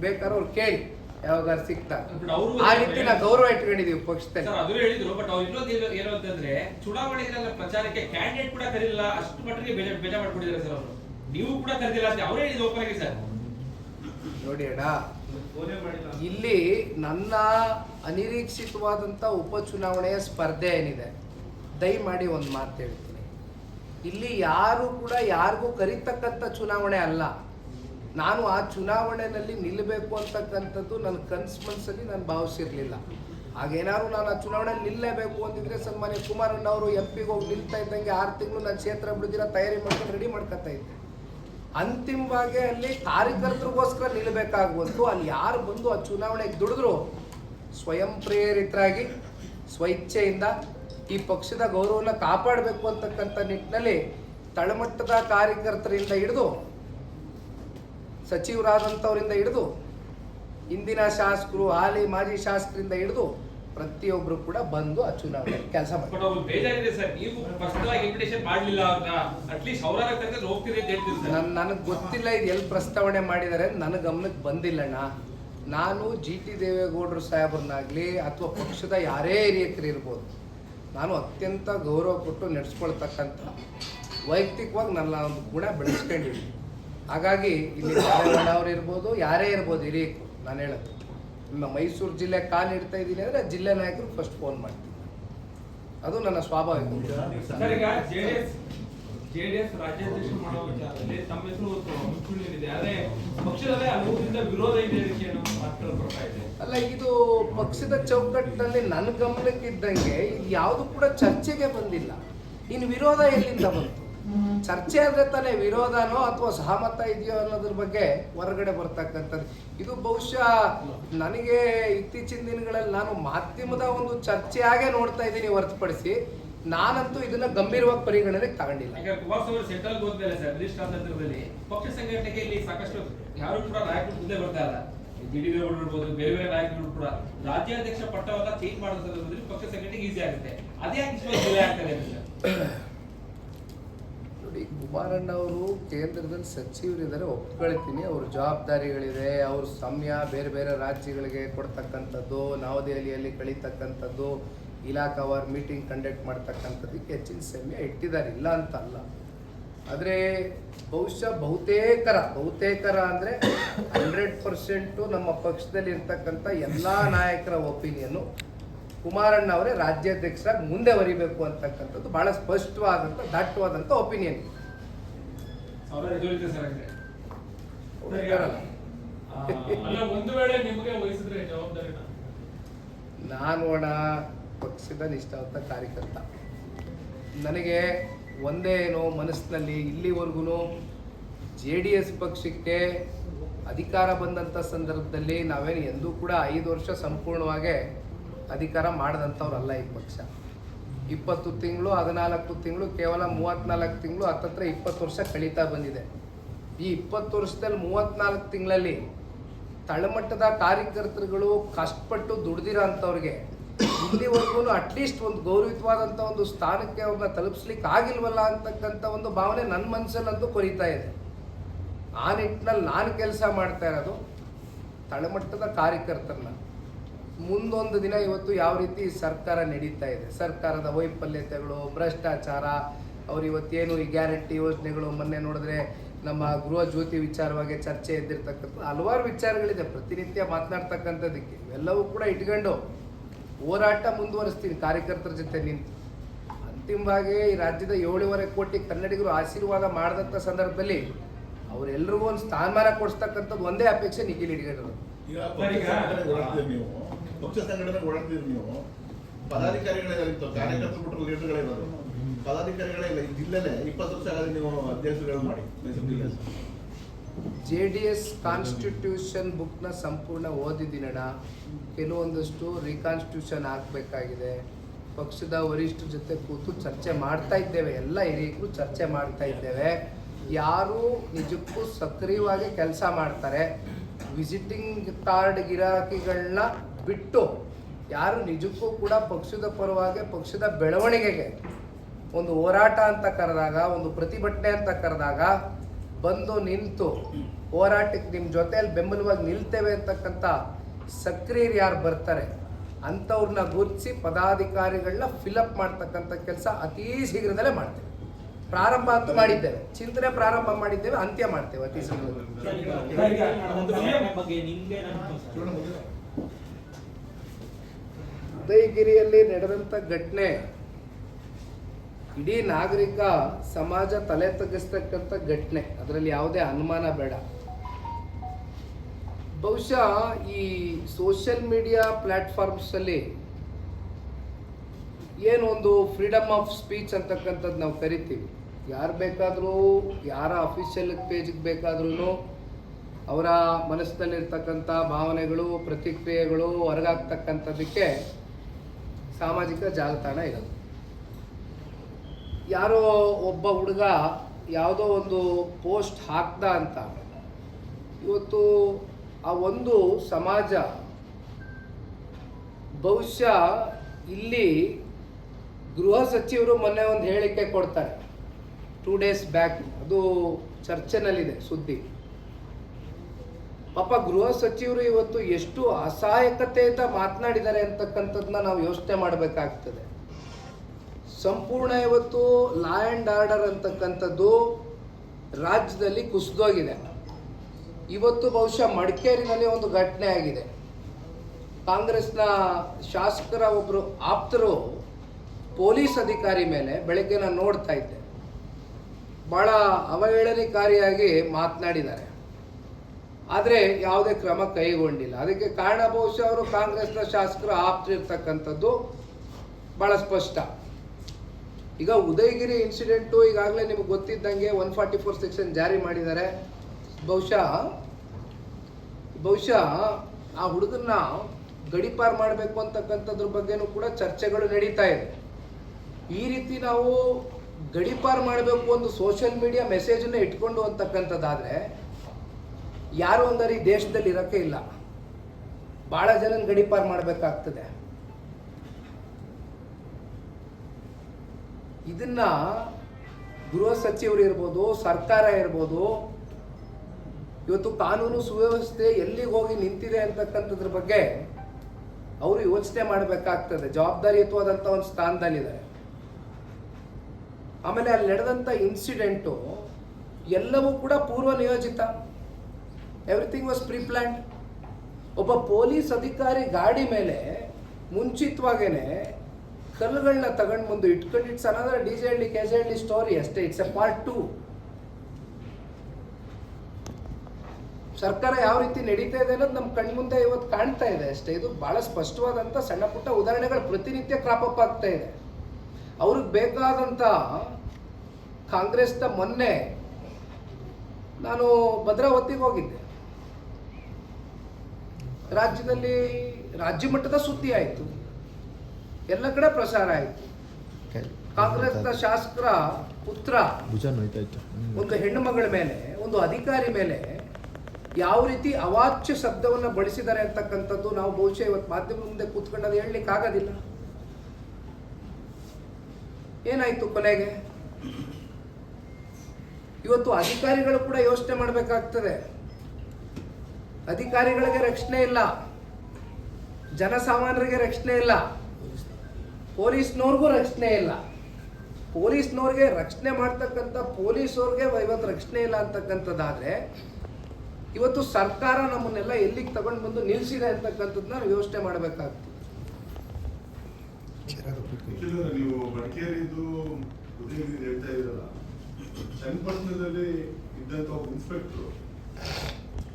ಬೇಕಾದ್ರೆ ಅವ್ರು ಕೇಳಿ ಯಾವಾಗ ಸಿಗ್ತಾರೆ ಅವ್ರು ಆ ರೀತಿ ನಾವು ಗೌರವ ಇಟ್ಕೊಂಡಿದೀವಿ ಪಕ್ಷದಲ್ಲಿ. ಸರ್ ಅದು ಹೇಳಿದ್ರು ಬಟ್ ಅವ್ರು ಇನ್ನೊಂದು ಏನು- ಅಂತಂದ್ರೆ ಚುನಾವಣೆಗಳ ಪ್ರಚಾರಕ್ಕೆ ಕ್ಯಾಂಡಿಡೇಟ್ ಕೂಡ ಕರೀಲಿಲ್ಲ ಅಷ್ಟು ಮಟ್ಟಿಗೆ ಬೇಜ ಬೇಜ ಮಾಡ್ಕೊಂಡಿದ್ದಾರೆ ಸರ್ ಅವರು. ನೀವು ಕೂಡ ಕರೆದಿಲ್ಲ ಅಂತ ಅವರೇ ಹೇಳಿದ್ರು ಓಪನ್ ಆಗಿ ಸರ್. ನೋಡಿ ಅಣ್ಣ ಫೋನೇ ಮಾಡಿಲ್ಲ. ಇಲ್ಲಿ ನನ್ನ ಅನಿರೀಕ್ಷಿತವಾದಂಥ ಉಪಚುನಾವಣೆಯ ಸ್ಪರ್ಧೆ ಏನಿದೆ? ದಯಮಾಡಿ ಒಂದು ಮಾತು ಹೇಳ್ತೀನಿ. ಇಲ್ಲಿ ಯಾರು ಕೂಡ ಯಾರಿಗೂ ಕರಿತಕ್ಕಂಥ ಚುನಾವಣೆ ಅಲ್ಲ. ನಾನು ಆ ಚುನಾವಣೆಯಲ್ಲಿ ನಿಲ್ಲಬೇಕು ಅಂತಕ್ಕಂಥದ್ದು ನನ್ನ ಕನ್ಸ್ ಮನಸ್ಸಲ್ಲಿ ನಾನು ಭಾವಿಸಿರಲಿಲ್ಲ. ಹಾಗೇನಾದ್ರು ನಾನು ಆ ಚುನಾವಣೆಯಲ್ಲಿ ನಿಲ್ಲಲೇಬೇಕು ಅಂತಿದ್ರೆ ಸನ್ಮಾನ್ಯ ಕುಮಾರಣ್ಣ ಅವರು ಎಂ ಪಿಗೆ ಹೋಗಿ ನಿಲ್ತಾ ಇದ್ದಂಗೆ ಆರು ತಿಂಗಳು ನಾನು ಕ್ಷೇತ್ರ ಬಿಡ್ದಿರ ತಯಾರಿ ಮಾಡ್ಕೊಂಡು ರೆಡಿ ಮಾಡ್ಕೊತಾ ಇದ್ದೆ. ಅಂತಿಮವಾಗಿ ಅಲ್ಲಿ ಕಾರ್ಯಕರ್ತರಿಗೋಸ್ಕರ ನಿಲ್ಲಬೇಕಾಗುವಂತೂ ಅಲ್ಲಿ ಯಾರು ಬಂದು ಆ ಚುನಾವಣೆಗೆ ದುಡಿದ್ರು ಸ್ವಯಂ ಪ್ರೇರಿತರಾಗಿ ಸ್ವಇಚ್ಛೆಯಿಂದ ಈ ಪಕ್ಷದ ಗೌರವನ ಕಾಪಾಡಬೇಕು ಅಂತಕ್ಕಂಥ ನಿಟ್ಟಿನಲ್ಲಿ ತಳಮಟ್ಟದ ಕಾರ್ಯಕರ್ತರಿಂದ ಹಿಡಿದು ಸಚಿವರಾದಂಥವರಿಂದ ಹಿಡಿದು ಇಂದಿನ ಶಾಸಕರು ಹಾಲಿ ಮಾಜಿ ಶಾಸಕರಿಂದ ಹಿಡಿದು ಪ್ರತಿಯೊಬ್ಬರು ಕೂಡ ಬಂದು ಆ ಚುನಾವಣೆ ಕೆಲಸ ಮಾಡಿ. ಬಟ್ ಸರ್ ನೀವು ಪರ್ಸನಲ್ ಆಗಿ ಇನ್ವಿಟೇಷನ್ ಮಾಡ್ಲಿಲ್ಲ ಅವ್ರನ್ನ ಅಟ್ಲೀಸ್ಟ್ ಅವರಾಗ ಕರೆದ್ರೆ ಹೋಗ್ತೀರಿ ಅಂತ ಹೇಳ್ತೀರಿ ನನಗೆ ಗೊತ್ತಿಲ್ಲ ಇದು ಎಲ್ಲಿ ಪ್ರಸ್ತಾವನೆ ಮಾಡಿದ್ದಾರೆ ನನ್ನ ಗಮನಕ್ಕೆ ಬಂದಿಲ್ಲಣ್ಣ ನಾನು ಜಿ ಟಿ ದೇವೇಗೌಡರು ಸಾಹೇಬ್ರನ್ನಾಗಲಿ ಅಥವಾ ಪಕ್ಷದ ಯಾರೇ ಹಿರಿಯಕರು ಇರ್ಬೋದು, ನಾನು ಅತ್ಯಂತ ಗೌರವ ಕೊಟ್ಟು ನಡೆಸ್ಕೊಳ್ತಕ್ಕಂಥ ವೈಯಕ್ತಿಕವಾಗಿ ನನ್ನ ಒಂದು ಗುಣ ಬೆಳೆಸ್ಕೊಂಡಿದ್ದೀನಿ. ಹಾಗಾಗಿ ಇಲ್ಲಿ ಅವರು ಇರ್ಬೋದು, ಯಾರೇ ಇರ್ಬೋದು ಹಿರಿಯಕರು, ನಾನು ಹೇಳೋದು. ನಿಮ್ಮ ಮೈಸೂರು ಜಿಲ್ಲೆ ಕಾಲು ಇಡ್ತಾ ಇದ್ದೀನಿ ಅಂದರೆ ಜಿಲ್ಲೆ ನಾಯಕರು ಫಸ್ಟ್ ಫೋನ್ ಮಾಡ್ತೀನಿ. ಅದು ನನ್ನ ಸ್ವಾಭಾವಿಕ ಜೆಡಿಎಸ್ ರಾಜ್ಯಾಧ್ಯಕ್ಷ ಮಾಡುವ ವಿಚಾರದಲ್ಲಿ ತಮ್ಮ ಹೆಸರು ಮುಂಚೂಣಿಯಲ್ಲಿದೆ ಆದ್ರೆ ಪಕ್ಷದಲ್ಲೇ ಅನುಭವದಿಂದ ವಿರೋಧ ಇದೆ ಮಾತುಗಳು ಬರ್ತಾ ಇದೆ. ಅಲ್ಲ, ಇದು ಪಕ್ಷದ ಚೌಕಟ್ಟಿನಲ್ಲಿ ನನ್ನ ಗಮನಕ್ಕೆ ಇದ್ದಂಗೆ ಇದು ಯಾವುದು ಕೂಡ ಚರ್ಚೆಗೆ ಬಂದಿಲ್ಲ. ಇನ್ನು ವಿರೋಧ ಎಲ್ಲಿಂದ ಬಂತು? ಚರ್ಚೆ ಆದ್ರೆ ತಾನೇ ವಿರೋಧನೋ ಅಥವಾ ಸಹಮತ ಇದೆಯೋ ಅನ್ನೋದ್ರ ಬಗ್ಗೆ ಹೊರಗಡೆ ಬರ್ತಕ್ಕಂಥದ್ದು. ಇದು ಬಹುಶಃ ನನಗೆ ಇತ್ತೀಚಿನ ದಿನಗಳಲ್ಲಿ ನಾನು ಮಾಧ್ಯಮದ ಒಂದು ಚರ್ಚೆಯಾಗೆ ನೋಡ್ತಾ ಇದ್ದೀನಿ ಹೊರತುಪಡಿಸಿ. ನಾನಂತೂ ಇದನ್ನ ಗಂಭೀರವಾಗಿ ಪರಿಗಣನೆ ತಗೊಂಡಿಲ್ಲ. ಈಗ ಕುಮಾರ್ ಅವರು ಸೆಂಟ್ರಲ್ ಹೋದ್ಮೇಲೆ ಸರ್ ಬ್ರಿಟಿಷ್ ಪಕ್ಷ ಸಂಘಟನೆಗೆ ಇಲ್ಲಿ ಸಾಕಷ್ಟು ಯಾರು ಕೂಡ ನಾಯಕರು ಮುಂದೆ ಬರ್ತಾ ಇಲ್ಲ. ಜಿಡಿದೇವರು ಇರ್ಬೋದು ಬೇರೆ ಬೇರೆ ನಾಯಕರು ಕೂಡ ರಾಜ್ಯಾಧ್ಯಕ್ಷ ಪಟ್ಟವನ್ನ ಚೇಂಜ್ ಮಾಡೋ ಸಂದರ್ಭದಲ್ಲಿ ಪಕ್ಷ ಸಂಘಟನೆಗೆ ಈಸಿ ಆಗುತ್ತೆ. ಅದೇ ಇಷ್ಟೊಂದು ಆಗ್ತದೆ ನೋಡಿ ಕುಮಾರಣ್ಣ ಅವರು ಕೇಂದ್ರದಲ್ಲಿ ಸಚಿವರಿದ್ದಾರೆ ಒಪ್ಕೊಳ್ತೀನಿ. ಅವ್ರ ಜವಾಬ್ದಾರಿಗಳಿದೆ ಅವ್ರ ಸಮಯ ಬೇರೆ ಬೇರೆ ರಾಜ್ಯಗಳಿಗೆ ಕೊಡ್ತಕ್ಕಂಥದ್ದು ನವದೆಹಲಿಯಲ್ಲಿ ಕಳೀತಕ್ಕಂಥದ್ದು. ಇಲಾಖಾವಾರ್ ಮೀಟಿಂಗ್ ಕಂಡಕ್ಟ್ ಮಾಡ್ತಕ್ಕಂಥದ್ದಕ್ಕೆ ಹೆಚ್ಚಿನ ಸಮಯ ಇಟ್ಟಿದ್ದಾರೆ. ಇಲ್ಲ ಅಂತ ಅಲ್ಲ ಆದರೆ ಬಹುಶಃ ಬಹುತೇಕರ ಬಹುತೇಕರ ಅಂದರೆ ಹಂಡ್ರೆಡ್ ಪರ್ಸೆಂಟು ನಮ್ಮ ಪಕ್ಷದಲ್ಲಿ ಇರ್ತಕ್ಕಂಥ ಎಲ್ಲ ನಾಯಕರ ಒಪಿನಿಯನ್ನು ಕುಮಾರಣ್ಣ ಅವರೇ ರಾಜ್ಯಾಧ್ಯಕ್ಷರಾಗಿ ಮುಂದೆ ಬರಿಬೇಕು ಅಂತಕ್ಕಂಥದ್ದು ಬಹಳ ಸ್ಪಷ್ಟವಾದಂಥ ದಟ್ಟವಾದಂಥ ಒಪಿನಿಯನ್. ನಾನು ಒಣ ಪಕ್ಷದ ನಿಷ್ಠಾವಂತ ಕಾರ್ಯಕರ್ತ. ನನಗೆ ಒಂದೇ ಏನು ಮನಸ್ಸಿನಲ್ಲಿ ಇಲ್ಲಿವರೆಗೂ ಜೆ ಡಿ ಎಸ್ ಪಕ್ಷಕ್ಕೆ ಅಧಿಕಾರ ಬಂದಂಥ ಸಂದರ್ಭದಲ್ಲಿ ನಾವೇನು ಎಂದೂ ಕೂಡ ಐದು ವರ್ಷ ಸಂಪೂರ್ಣವಾಗಿ ಅಧಿಕಾರ ಮಾಡಿದಂಥವ್ರಲ್ಲ ಈ ಪಕ್ಷ. ಇಪ್ಪತ್ತು ತಿಂಗಳು, ಹದಿನಾಲ್ಕು ತಿಂಗಳು, ಕೇವಲ ಮೂವತ್ತ್ನಾಲ್ಕು ತಿಂಗಳು, ಹತ್ತತ್ರ ಇಪ್ಪತ್ತು ವರ್ಷ ಕಳೀತಾ ಬಂದಿದೆ. ಈ ಇಪ್ಪತ್ತು ವರ್ಷದಲ್ಲಿ ಮೂವತ್ತ್ನಾಲ್ಕು ತಿಂಗಳಲ್ಲಿ ತಳಮಟ್ಟದ ಕಾರ್ಯಕರ್ತರುಗಳು ಕಷ್ಟಪಟ್ಟು ದುಡ್ದಿರೋ ಅಂಥವ್ರಿಗೆ ಇಲ್ಲಿವರೆಗೂ ಅಟ್ಲೀಸ್ಟ್ ಒಂದು ಗೌರವಿತವಾದಂಥ ಒಂದು ಸ್ಥಾನಕ್ಕೆ ಅವ್ರನ್ನ ತಲುಪಿಸ್ಲಿಕ್ಕೆ ಆಗಿಲ್ವಲ್ಲ ಅಂತಕ್ಕಂಥ ಒಂದು ಭಾವನೆ ನನ್ನ ಮನಸ್ಸಲ್ಲಂತೂ ಕೊರಿತಾ ಇದೆ. ಆ ನಿಟ್ಟಿನಲ್ಲಿ ನಾನು ಕೆಲಸ ಮಾಡ್ತಾ ಇರೋದು ತಳಮಟ್ಟದ ಕಾರ್ಯಕರ್ತರನ್ನ. ಮುಂದೊಂದು ದಿನ ಇವತ್ತು ಯಾವ ರೀತಿ ಸರ್ಕಾರ ನಡೀತಾ ಇದೆ. ಸರ್ಕಾರದ ವೈಫಲ್ಯತೆಗಳು, ಭ್ರಷ್ಟಾಚಾರ, ಅವ್ರು ಇವತ್ತೇನು ಈ ಗ್ಯಾರಂಟಿ ಯೋಜನೆಗಳು ಮೊನ್ನೆ ನೋಡಿದ್ರೆ ನಮ್ಮ ಗೃಹ ಜ್ಯೋತಿ ವಿಚಾರವಾಗಿ ಚರ್ಚೆ ಎದ್ದಿರ್ತಕ್ಕಂಥ ಹಲವಾರು ವಿಚಾರಗಳಿದೆ. ಪ್ರತಿನಿತ್ಯ ಮಾತನಾಡ್ತಕ್ಕಂಥದ್ದಕ್ಕೆ ಇವೆಲ್ಲವೂ ಕೂಡ ಇಟ್ಕೊಂಡು ಹೋರಾಟ ಮುಂದುವರಿಸ್ತೀನಿ ಕಾರ್ಯಕರ್ತರ ಜೊತೆ ನಿಂತು. ಅಂತಿಮವಾಗಿ ಈ ರಾಜ್ಯದ ಏಳೂವರೆ ಕೋಟಿ ಕನ್ನಡಿಗರು ಆಶೀರ್ವಾದ ಮಾಡಿದಂಥ ಸಂದರ್ಭದಲ್ಲಿ ಅವರೆಲ್ಲರಿಗೂ ಒಂದು ಸ್ಥಾನಮಾನ ಕೊಡಿಸ್ತಕ್ಕಂಥದ್ದು ಒಂದೇ ಅಪೇಕ್ಷೆ ನಿಖಿಲ್ ಪಕ್ಷ ಸಂಘಟನೆ ಓಡಾಡ್ತೀರಿ ನೀವು. ಪದಾಧಿಕಾರಿಗಳೇ ಕಾರ್ಯಕರ್ತರು ಬಿಟ್ಟರೆ ಲೀಡರ್ಗಳೇ ಇರೋದು ಪದಾಧಿಕಾರಿಗಳೇ ಇಲ್ಲ. ಈ ಜಿಲ್ಲೆಲೆ ಇಪ್ಪತ್ತು ವರ್ಷ ಆಗಲಿ ನೀವು ಅಧ್ಯಕ್ಷರುಗಳು ಮಾಡಿ. ಮೈಸೂರು ಜಿಲ್ಲೆ. ಜೆ ಡಿ ಎಸ್ ಕಾನ್ಸ್ಟಿಟ್ಯೂಷನ್ ಬುಕ್ನ ಸಂಪೂರ್ಣ ಓದಿದ್ದೀನಣ್ಣ. ಕೆಲವೊಂದಷ್ಟು ರಿಕಾನ್ಸ್ಟಿಟ್ಯೂಷನ್ ಆಗಬೇಕಾಗಿದೆ. ಪಕ್ಷದ ವರಿಷ್ಠರ ಜೊತೆ ಕೂತು ಚರ್ಚೆ ಮಾಡ್ತಾ ಇದ್ದೇವೆ. ಎಲ್ಲ ಹಿರಿಯರು ಚರ್ಚೆ ಮಾಡ್ತಾ ಇದ್ದೇವೆ. ಯಾರು ನಿಜಕ್ಕೂ ಸಕ್ರಿಯವಾಗಿ ಕೆಲಸ ಮಾಡ್ತಾರೆ. ವಿಸಿಟಿಂಗ್ ಕಾರ್ಡ್ ಗಿರಾಕಿಗಳನ್ನ ಬಿಟ್ಟು ಯಾರು ನಿಜಕ್ಕೂ ಕೂಡ ಪಕ್ಷದ ಪರವಾಗಿ ಪಕ್ಷದ ಬೆಳವಣಿಗೆಗೆ ಒಂದು ಹೋರಾಟ ಅಂತ ಕರೆದಾಗ, ಒಂದು ಪ್ರತಿಭಟನೆ ಅಂತ ಕರೆದಾಗ ಬಂದು ನಿಂತು ಹೋರಾಟಕ್ಕೆ ನಿಮ್ಮ ಜೊತೆಯಲ್ಲಿ ಬೆಂಬಲವಾಗಿ ನಿಲ್ತೇವೆ ಅಂತಕ್ಕಂಥ ಸಕ್ರಿಯರು ಯಾರು ಬರ್ತಾರೆ ಅಂಥವ್ರನ್ನ ಗುರುತಿಸಿ ಪದಾಧಿಕಾರಿಗಳನ್ನ ಫಿಲಪ್ ಮಾಡ್ತಕ್ಕಂಥ ಕೆಲಸ ಅತೀ ಶೀಘ್ರದಲ್ಲೇ ಮಾಡ್ತೇವೆ. ಪ್ರಾರಂಭ ಅಂತೂ ಮಾಡಿದ್ದೇವೆ. ಚಿಂತನೆ ಪ್ರಾರಂಭ ಮಾಡಿದ್ದೇವೆ, ಅಂತ್ಯ ಮಾಡ್ತೇವೆ ಅತಿ ಶೀಘ್ರದಲ್ಲಿ. ಉದಯಗಿರಿಯಲ್ಲಿ ನಡೆದಂಥ ಘಟನೆ ಇಡೀ ನಾಗರಿಕ ಸಮಾಜ ತಲೆ ತಗ್ಗಿಸ್ತಕ್ಕಂಥ ಘಟನೆ. ಅದರಲ್ಲಿ ಯಾವುದೇ ಅನುಮಾನ ಬೇಡ. ಬಹುಶಃ ಈ ಸೋಷಿಯಲ್ ಮೀಡಿಯಾ ಪ್ಲ್ಯಾಟ್ಫಾರ್ಮ್ಸಲ್ಲಿ ಏನು ಒಂದು ಫ್ರೀಡಮ್ ಆಫ್ ಸ್ಪೀಚ್ ಅಂತಕ್ಕಂಥದ್ದು ನಾವು ಕರಿತೀವಿ. ಯಾರು ಬೇಕಾದರೂ, ಯಾರ ಅಫಿಷಿಯಲ್ ಪೇಜ್ಗೆ ಬೇಕಾದ್ರೂ ಅವರ ಮನಸ್ಸಿನಲ್ಲಿರ್ತಕ್ಕಂಥ ಭಾವನೆಗಳು, ಪ್ರತಿಕ್ರಿಯೆಗಳು ಹೊರಗಾಗ್ತಕ್ಕಂಥದ್ದಕ್ಕೆ ಸಾಮಾಜಿಕ ಜಾಲತಾಣ ಇರೋದು. ಯಾರೋ ಒಬ್ಬ ಹುಡುಗ ಯಾವುದೋ ಒಂದು ಪೋಸ್ಟ್ ಹಾಕ್ದ ಅಂತ. ಇವತ್ತು ಆ ಒಂದು ಸಮಾಜ ಬಹುಶಃ ಇಲ್ಲಿ ಗೃಹ ಸಚಿವರು ಮೊನ್ನೆ ಒಂದು ಹೇಳಿಕೆ ಕೊಡ್ತಾರೆ. ಟೂ ಡೇಸ್ ಬ್ಯಾಕ್ ಅದು ಚರ್ಚೆನಲ್ಲಿದೆ ಸುದ್ದಿ. ಪಾಪ ಗೃಹ ಸಚಿವರು ಇವತ್ತು ಎಷ್ಟು ಅಸಹಾಯಕತೆಯಿಂದ ಮಾತನಾಡಿದ್ದಾರೆ ಅಂತಕ್ಕಂಥದ್ದನ್ನ ನಾವು ಯೋಚನೆ ಮಾಡಬೇಕಾಗ್ತದೆ. ಸಂಪೂರ್ಣ ಇವತ್ತು ಲಾ ಆ್ಯಂಡ್ ಆರ್ಡರ್ ಅಂತಕ್ಕಂಥದ್ದು ರಾಜ್ಯದಲ್ಲಿ ಕುಸಿದೋಗಿದೆ. ಇವತ್ತು ಬಹುಶಃ ಮಡಿಕೇರಿನಲ್ಲಿ ಒಂದು ಘಟನೆ ಆಗಿದೆ. ಕಾಂಗ್ರೆಸ್ನ ಶಾಸಕರ ಒಬ್ಬರು ಆಪ್ತರು ಪೊಲೀಸ್ ಅಧಿಕಾರಿ ಮೇಲೆ ಬೆಳಗ್ಗೆ ನಾನು ನೋಡ್ತಾ ಇದ್ದೆ. ಭಾಳ ಅವಹೇಳನಕಾರಿಯಾಗಿ ಮಾತನಾಡಿದ್ದಾರೆ. ಆದರೆ ಯಾವುದೇ ಕ್ರಮ ಕೈಗೊಂಡಿಲ್ಲ. ಅದಕ್ಕೆ ಕಾರಣ ಬಹುಶಃ ಅವರು ಕಾಂಗ್ರೆಸ್ನ ಶಾಸಕರು ಆಪ್ತಿರ್ತಕ್ಕಂಥದ್ದು ಭಾಳ ಸ್ಪಷ್ಟ. ಈಗ ಉದಯಗಿರಿ ಇನ್ಸಿಡೆಂಟು ಈಗಾಗಲೇ ನಿಮಗೆ ಗೊತ್ತಿದ್ದಂಗೆ ಒನ್ ಫಾರ್ಟಿ ಫೋರ್ ಸೆಕ್ಷನ್ ಜಾರಿ ಮಾಡಿದ್ದಾರೆ. ಬಹುಶಃ ಬಹುಶಃ ಆ ಹುಡುಗನ್ನ ಗಡಿಪಾರ್ ಮಾಡಬೇಕು ಅಂತಕ್ಕಂಥದ್ರ ಬಗ್ಗೆನೂ ಕೂಡ ಚರ್ಚೆಗಳು ನಡೀತಾ ಇದೆ. ಈ ರೀತಿ ನಾವು ಗಡಿಪಾರ್ ಮಾಡಬೇಕು ಒಂದು ಸೋಷಿಯಲ್ ಮೀಡಿಯಾ ಮೆಸೇಜನ್ನು ಇಟ್ಕೊಂಡು ಅಂತಕ್ಕಂಥದ್ದಾದರೆ ಯಾರು ಅಂದರೆ ಈ ದೇಶದಲ್ಲಿ ಇರೋಕ್ಕೆ ಇಲ್ಲ. ಭಾಳ ಜನ ಗಡಿಪಾರ್ ಮಾಡಬೇಕಾಗ್ತದೆ. ಇದನ್ನ ಗೃಹ ಸಚಿವರು ಇರ್ಬೋದು, ಸರ್ಕಾರ ಇರ್ಬೋದು, ಇವತ್ತು ಕಾನೂನು ಸುವ್ಯವಸ್ಥೆ ಎಲ್ಲಿಗೆ ಹೋಗಿ ನಿಂತಿದೆ ಅಂತಕ್ಕಂಥದ್ರ ಬಗ್ಗೆ ಅವರು ಯೋಚನೆ ಮಾಡಬೇಕಾಗ್ತದೆ. ಜವಾಬ್ದಾರಿಯುತವಾದಂಥ ಒಂದು ಸ್ಥಾನದಲ್ಲಿದ್ದಾರೆ. ಆಮೇಲೆ ಅಲ್ಲಿ ನಡೆದಂಥ ಇನ್ಸಿಡೆಂಟು ಎಲ್ಲವೂ ಕೂಡ ಪೂರ್ವ ನಿಯೋಜಿತ. ಎವ್ರಿಥಿಂಗ್ ವಾಸ್ ಪ್ರೀ ಒಬ್ಬ ಪೊಲೀಸ್ ಅಧಿಕಾರಿ ಗಾಡಿ ಮೇಲೆ ಮುಂಚಿತವಾಗೇನೆ ಕಲ್ಲುಗಳನ್ನ ತಗೊಂಡು ಮುಂದೆ ಇಟ್ಕೊಂಡು it's another D J Halli K J Halli story ಅಷ್ಟೇ. ಇಟ್ಸ್ ಎ ಪಾರ್ಟ್ ಟು ಸರ್ಕಾರ ಯಾವ ರೀತಿ ನಡೀತಾ ಇದೆ ಅನ್ನೋದು ನಮ್ಮ ಕಣ್ಮುಂದೆ ಇವತ್ತು ಕಾಣ್ತಾ ಇದೆ ಅಷ್ಟೇ. ಇದು ಬಹಳ ಸ್ಪಷ್ಟವಾದಂಥ ಸಣ್ಣ ಪುಟ್ಟ ಉದಾಹರಣೆಗಳು ಪ್ರತಿನಿತ್ಯ ಕ್ರಾಪ್ ಅಪ್ ಆಗ್ತಾ ಇದೆ. ಅವ್ರಿಗೆ ಬೇಕಾದಂಥ ಕಾಂಗ್ರೆಸ್ನ ಮೊನ್ನೆ ನಾನು ಭದ್ರಾವತಿಗೆ ಹೋಗಿದ್ದೆ. ರಾಜ್ಯದಲ್ಲಿ ರಾಜ್ಯ ಮಟ್ಟದ ಸುದ್ದಿ ಆಯಿತು. ಎಲ್ಲ ಕಡೆ ಪ್ರಸಾರ ಆಯಿತು. ಕಾಂಗ್ರೆಸ್ನ ಶಾಸಕರ ಪುತ್ರ ಒಂದು ಹೆಣ್ಣು ಮಗಳ ಮೇಲೆ ಒಂದು ಅಧಿಕಾರಿ ಮೇಲೆ ಯಾವ ರೀತಿ ಅವಾಚ್ಯ ಶಬ್ದವನ್ನು ಬಳಸಿದ್ದಾರೆ ಅಂತಕ್ಕಂಥದ್ದು ನಾವು ಬಹುಶಃ ಇವತ್ತು ಮಾಧ್ಯಮ ಮುಂದೆ ಕೂತ್ಕೊಂಡು ಅದು ಹೇಳಲಿಕ್ಕೆ ಆಗೋದಿಲ್ಲ ಏನಾಯ್ತು ಕೊನೆಗೆ? ಇವತ್ತು ಅಧಿಕಾರಿಗಳು ಕೂಡ ಯೋಚನೆ ಮಾಡಬೇಕಾಗ್ತದೆ. ಅಧಿಕಾರಿಗಳಿಗೆ ರಕ್ಷಣೆ ಇಲ್ಲ. ಜನಸಾಮಾನ್ಯರಿಗೆ ರಕ್ಷಣೆ ಇಲ್ಲ. ಪೊಲೀಸ್ನವ್ರಿಗೂ ರಕ್ಷಣೆ ಇಲ್ಲ. ಪೊಲೀಸ್ನವ್ರಿಗೆ ರಕ್ಷಣೆ ಮಾಡ್ತಕ್ಕಂಥ ಪೊಲೀಸವ್ರಿಗೆ ಇವತ್ತು ರಕ್ಷಣೆ ಇಲ್ಲ ಅಂತಕ್ಕಂಥದ್ದಾದರೆ ಇವತ್ತು ಸರ್ಕಾರ ನಮ್ಮನ್ನೆಲ್ಲ ಎಲ್ಲಿಗೆ ತಗೊಂಡು ಬಂದು ನಿಲ್ಲಿಸಿದೆ ಅಂತಕ್ಕಂಥದ್ದನ್ನ ನಾವು ಯೋಚನೆ ಮಾಡಬೇಕಾಗ್ತದೆ. ನೀವು ಮಡಿಕೇರಿದು ಹೇಳ್ತಾ ಇದ್ದೀರಲ್ಲ. ಚನ್ನಪಟ್ಟಣದಲ್ಲಿ ಇದ್ದಂತ ಒಬ್ಬ ಇನ್ಸ್ಪೆಕ್ಟರ್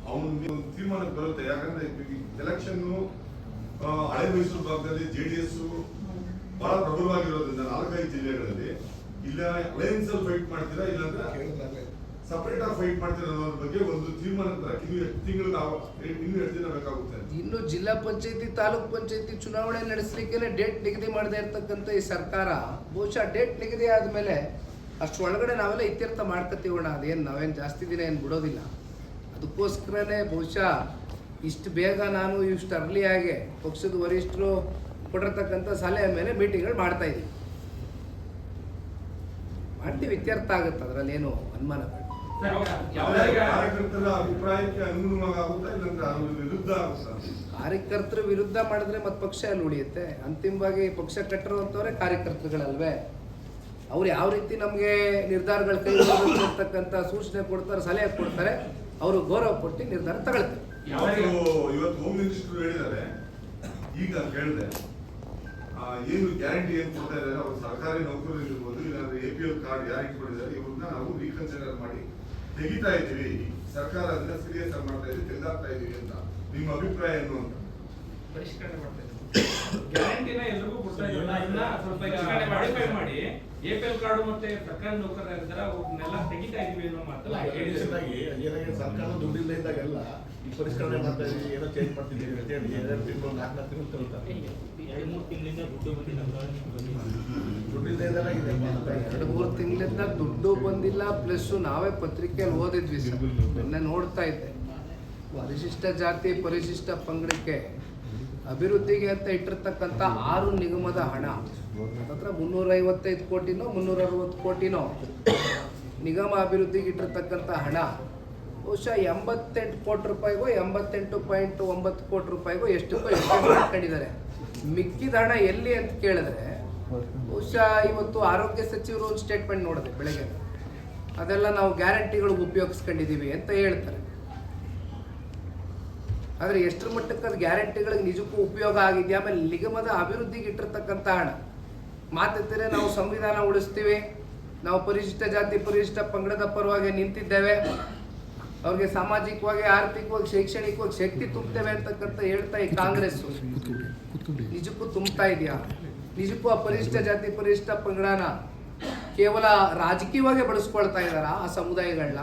ಅವನು ತೀರ್ಮಾನಕ್ಕೆ ಬರುತ್ತೆ. ಯಾಕಂದ್ರೆ ಎಲೆಕ್ಷನ್ ಆ, ಹಳೆ ಮೈಸೂರು ಭಾಗದಲ್ಲಿ ಜೆ ಡಿ ಎಸ್ ಬಹಳ ಪ್ರಬಲವಾಗಿರೋದ್ರಿಂದ ನಾಲ್ಕೈದು ಜಿಲ್ಲೆಗಳಲ್ಲಿ ಇಲ್ಲ ಅಲೈನ್ಸ್ ಅಲ್ಲಿ ಫೈಟ್ ಮಾಡ್ತೀರಾ ಇಲ್ಲಾಂದ್ರೆ ಸಪರೇಟ್ ಆಗಿ ಫೈಟ್ ಮಾಡ್ತೀರಾ ಅನ್ನೋದ್ರ ಬಗ್ಗೆ ಒಂದು ತೀರ್ಮಾನ ಇನ್ನು ಎಷ್ಟು ತಿಂಗಳು ನಾವು ಇನ್ನು ಎಷ್ಟು ದಿನ ಬೇಕಾಗುತ್ತೆ ಇನ್ನು ಜಿಲ್ಲಾ ಪಂಚಾಯತಿ ತಾಲೂಕ್ ಪಂಚಾಯತಿ ಚುನಾವಣೆ ನಡೆಸಲಿಕ್ಕೆ ಡೇಟ್ ನಿಗದಿ ಮಾಡದೇ ಇರ್ತಕ್ಕಂಥ ಈ ಸರ್ಕಾರ ಬಹುಶಃ ಡೇಟ್ ನಿಗದಿ ಆದಮೇಲೆ ಅಷ್ಟು ಒಳಗಡೆ ನಾವೆಲ್ಲ ಇತ್ಯರ್ಥ ಮಾಡ್ಕೊತೀವಣ ಅದೇನು ನಾವೇನು ಜಾಸ್ತಿ ದಿನ ಏನು ಬಿಡೋದಿಲ್ಲ. ಅದಕ್ಕೋಸ್ಕರನೇ ಬಹುಶಃ ಇಷ್ಟು ಬೇಗ ನಾನು ಇಷ್ಟು ಅರ್ಲಿಯಾಗೆ ಪಕ್ಷದ ವರಿಷ್ಠರು ಕೊಟ್ಟಿರ್ತಕ್ಕಂಥ ಸಲಹೆ ಮೇಲೆ ಮೀಟಿಂಗ್ಗಳು ಮಾಡ್ತಾ ಇದ್ದೀವಿ. ಮಾಡ್ತೀವಿ ಇತ್ಯರ್ಥ ಆಗುತ್ತೆ ಅದರಲ್ಲಿ ಏನು ಅನುಮಾನ ಬೇಡ. ಕಾರ್ಯಕರ್ತರ ಅಭಿಪ್ರಾಯಕ್ಕೆ ಅನುಗುಣವಾಗಿ ಆಗುತ್ತಾ ಇಲ್ಲಾಂದ್ರೆ ಅದ್ರ ವಿರುದ್ಧ ಆಗುತ್ತಾ? ಕಾರ್ಯಕರ್ತರ ವಿರುದ್ಧ ಮಾಡಿದ್ರೆ ಮತ್ತೆ ಪಕ್ಷ ಅಲ್ಲಿ ಉಳಿಯುತ್ತೆ. ಅಂತಿಮವಾಗಿ ಪಕ್ಷ ಕಟ್ಟಿರುವಂಥವ್ರೆ ಕಾರ್ಯಕರ್ತರುಗಳಲ್ವೇ? ಅವ್ರು ಯಾವ ರೀತಿ ನಮಗೆ ನಿರ್ಧಾರಗಳು ಕೈಗೊಳ್ಳತಕ್ಕಂಥ ಸೂಚನೆ ಕೊಡ್ತಾರೆ ಸಲಹೆ ಕೊಡ್ತಾರೆ ಅವರು ಗೌರವ ಕೊಟ್ಟು ನಿರ್ಧಾರ ತಗೊಳ್ತಾರೆ. ಈಗ ಕೇಳಿದೆ. ಏನು ಗ್ಯಾರಂಟಿ ಏನ್ ಕೊಡ್ತಾ ಇದ್ದಾರೆ ಅವ್ರು ಸರ್ಕಾರಿ ನೌಕರರು ಇರ್ಬೋದು ಇಲ್ಲಾಂದ್ರೆ ಎ ಪಿ ಎಲ್ ಕಾರ್ಡ್ ಯಾರಿಗೆ ಕೊಟ್ಟಿದ್ದಾರೆ ಇವ್ರನ್ನ ನಾವು ರೀಕನ್ಸಿಡರ್ ಮಾಡಿ ತೆಗಿತಾ ಇದ್ದೀವಿ. ಸರ್ಕಾರ ಅದನ್ನ ಸೀರಿಯಸ್ ಆಗಿ ಮಾಡ್ತಾ ಇದೆ ತೆಗೆದಾಕ್ತಾ ಇದೀವಿ ಅಂತ. ನಿಮ್ಮ ಅಭಿಪ್ರಾಯ ಏನು ಅಂತ? ಪರಿಷ್ಕರಣೆ ಮಾಡ್ತಾ ಇದ್ದೀವಿ. ಗ್ಯಾರಂಟಿನ ಎಲ್ರಿಗೂ ಕೊಡ್ತಾ ಇದ್ದೀವಿ. ಅದನ್ನ ಸ್ವಲ್ಪ ಮಾಡಿಫೈ ಮಾಡಿ. ಎ ಪಿ ಎಲ್ ಕಾರ್ಡ್ ಮತ್ತೆ ಸರ್ಕಾರಿ ನೌಕರರಿದ್ದಾರೆ ಅವ್ರನ್ನೆಲ್ಲ ತೆಗಿತಾ ಇದೀವಿ ಅನ್ನೋ ಮಾತಲ್ಲ ಸರ್ಕಾರ ದುಡ್ಡಿಲ್ಲ ಇದ್ದಾಗೆಲ್ಲ ಈ ಪರಿಷ್ಕರಣೆ ಮಾಡ್ತಾ ಇದೀವಿ ಏನೋ ಚೇಂಜ್ ಮಾಡ್ತಿದ್ದೀವಿ ಅಂತ ಹೇಳಿ ಎರಡು ತಿಂಗಳು ನಾಲ್ಕು ನಾಲ್ಕು ತಿಂಗಳು ತಗೊಳ್ತಾರೆ ಎರಡು ಮೂರು ತಿಂಗಳಿಂದ ದುಡ್ಡು ಬಂದಿಲ್ಲ ದುಡ್ಡಿಲ್ಲ ಇದೆಲ್ಲ ಇದೆ ಎರಡು ಮೂರು ತಿಂಗಳಿಂದ ದುಡ್ಡು ಬಂದಿಲ್ಲ ಪ್ಲಸ್ ನಾವೇ ಪತ್ರಿಕೆಯಲ್ಲಿ ಓದಿದ್ವಿ ಸರ್. ನಿನ್ನೆ ನೋಡ್ತಾ ಇದ್ದೆ. ಪರಿಶಿಷ್ಟ ಜಾತಿ ಪರಿಶಿಷ್ಟ ಪಂಗಡಕ್ಕೆ ಅಭಿವೃದ್ಧಿಗೆ ಅಂತ ಇಟ್ಟಿರ್ತಕ್ಕಂಥ ಆರು ನಿಗಮದ ಹಣ. ಹತ್ರ ಮುನ್ನೂರೈವತ್ತೈದು ಕೋಟಿನೋ ಮುನ್ನೂರ ಅರವತ್ತು ಕೋಟಿನೋ ನಿಗಮ ಅಭಿವೃದ್ಧಿಗೆ ಇಟ್ಟಿರ್ತಕ್ಕಂಥ ಹಣ. ಬಹುಶಃ ಎಂಬತ್ತೆಂಟು ಕೋಟಿ ರೂಪಾಯಿಗೋ ಎಂಬತ್ತೆಂಟು ಪಾಯಿಂಟ್ ಒಂಬತ್ತು ಕೋಟಿ ರೂಪಾಯಿಗೋ ಎಷ್ಟು ರೂಪಾಯಿ ಮಾಡ್ಕೊಂಡಿದ್ದಾರೆ. ಮಿಕ್ಕಿದ ಹಣ ಎಲ್ಲಿ ಅಂತ ಕೇಳಿದ್ರೆ ಬಹುಶಃ ಇವತ್ತು ಆರೋಗ್ಯ ಸಚಿವರು ಒಂದು ಸ್ಟೇಟ್ಮೆಂಟ್ ನೋಡಿದೆ ಬೆಳಗ್ಗೆ. ಅದೆಲ್ಲ ನಾವು ಗ್ಯಾರಂಟಿಗಳಿಗೆ ಉಪಯೋಗಿಸ್ಕೊಂಡಿದ್ದೀವಿ ಅಂತ ಹೇಳ್ತಾರೆ. ಆದರೆ ಎಷ್ಟರ ಮಟ್ಟಕ್ಕೆ ಅದು ಗ್ಯಾರಂಟಿಗಳಿಗೆ ನಿಜಕ್ಕೂ ಉಪಯೋಗ ಆಗಿದೆ ಆಮೇಲೆ ನಿಗಮದ ಅಭಿವೃದ್ಧಿಗೆ ಇಟ್ಟಿರ್ತಕ್ಕಂಥ ಹಣ. ಮಾತಿದ್ದರೆ ನಾವು ಸಂವಿಧಾನ ಉಳಿಸ್ತೀವಿ. ನಾವು ಪರಿಶಿಷ್ಟ ಜಾತಿ, ಪರಿಶಿಷ್ಟ ಪಂಗಡದ ಪರವಾಗಿ ನಿಂತಿದ್ದೇವೆ. ಅವ್ರಿಗೆ ಸಾಮಾಜಿಕವಾಗಿ, ಆರ್ಥಿಕವಾಗಿ, ಶೈಕ್ಷಣಿಕವಾಗಿ ಶಕ್ತಿ ತುಂಬುತ್ತೇವೆ ಅಂತಕ್ಕಂಥ ಹೇಳ್ತಾ ಈ ಕಾಂಗ್ರೆಸ್ ನಿಜಕ್ಕೂ ತುಂಬ್ತಾ ಇದೆಯಾ? ನಿಜಕ್ಕೂ ಆ ಪರಿಶಿಷ್ಟ ಜಾತಿ ಪರಿಶಿಷ್ಟ ಪಂಗಡನ ಕೇವಲ ರಾಜಕೀಯವಾಗಿ ಬಳಸ್ಕೊಳ್ತಾ ಇದ್ದಾರಾ ಆ ಸಮುದಾಯಗಳನ್ನ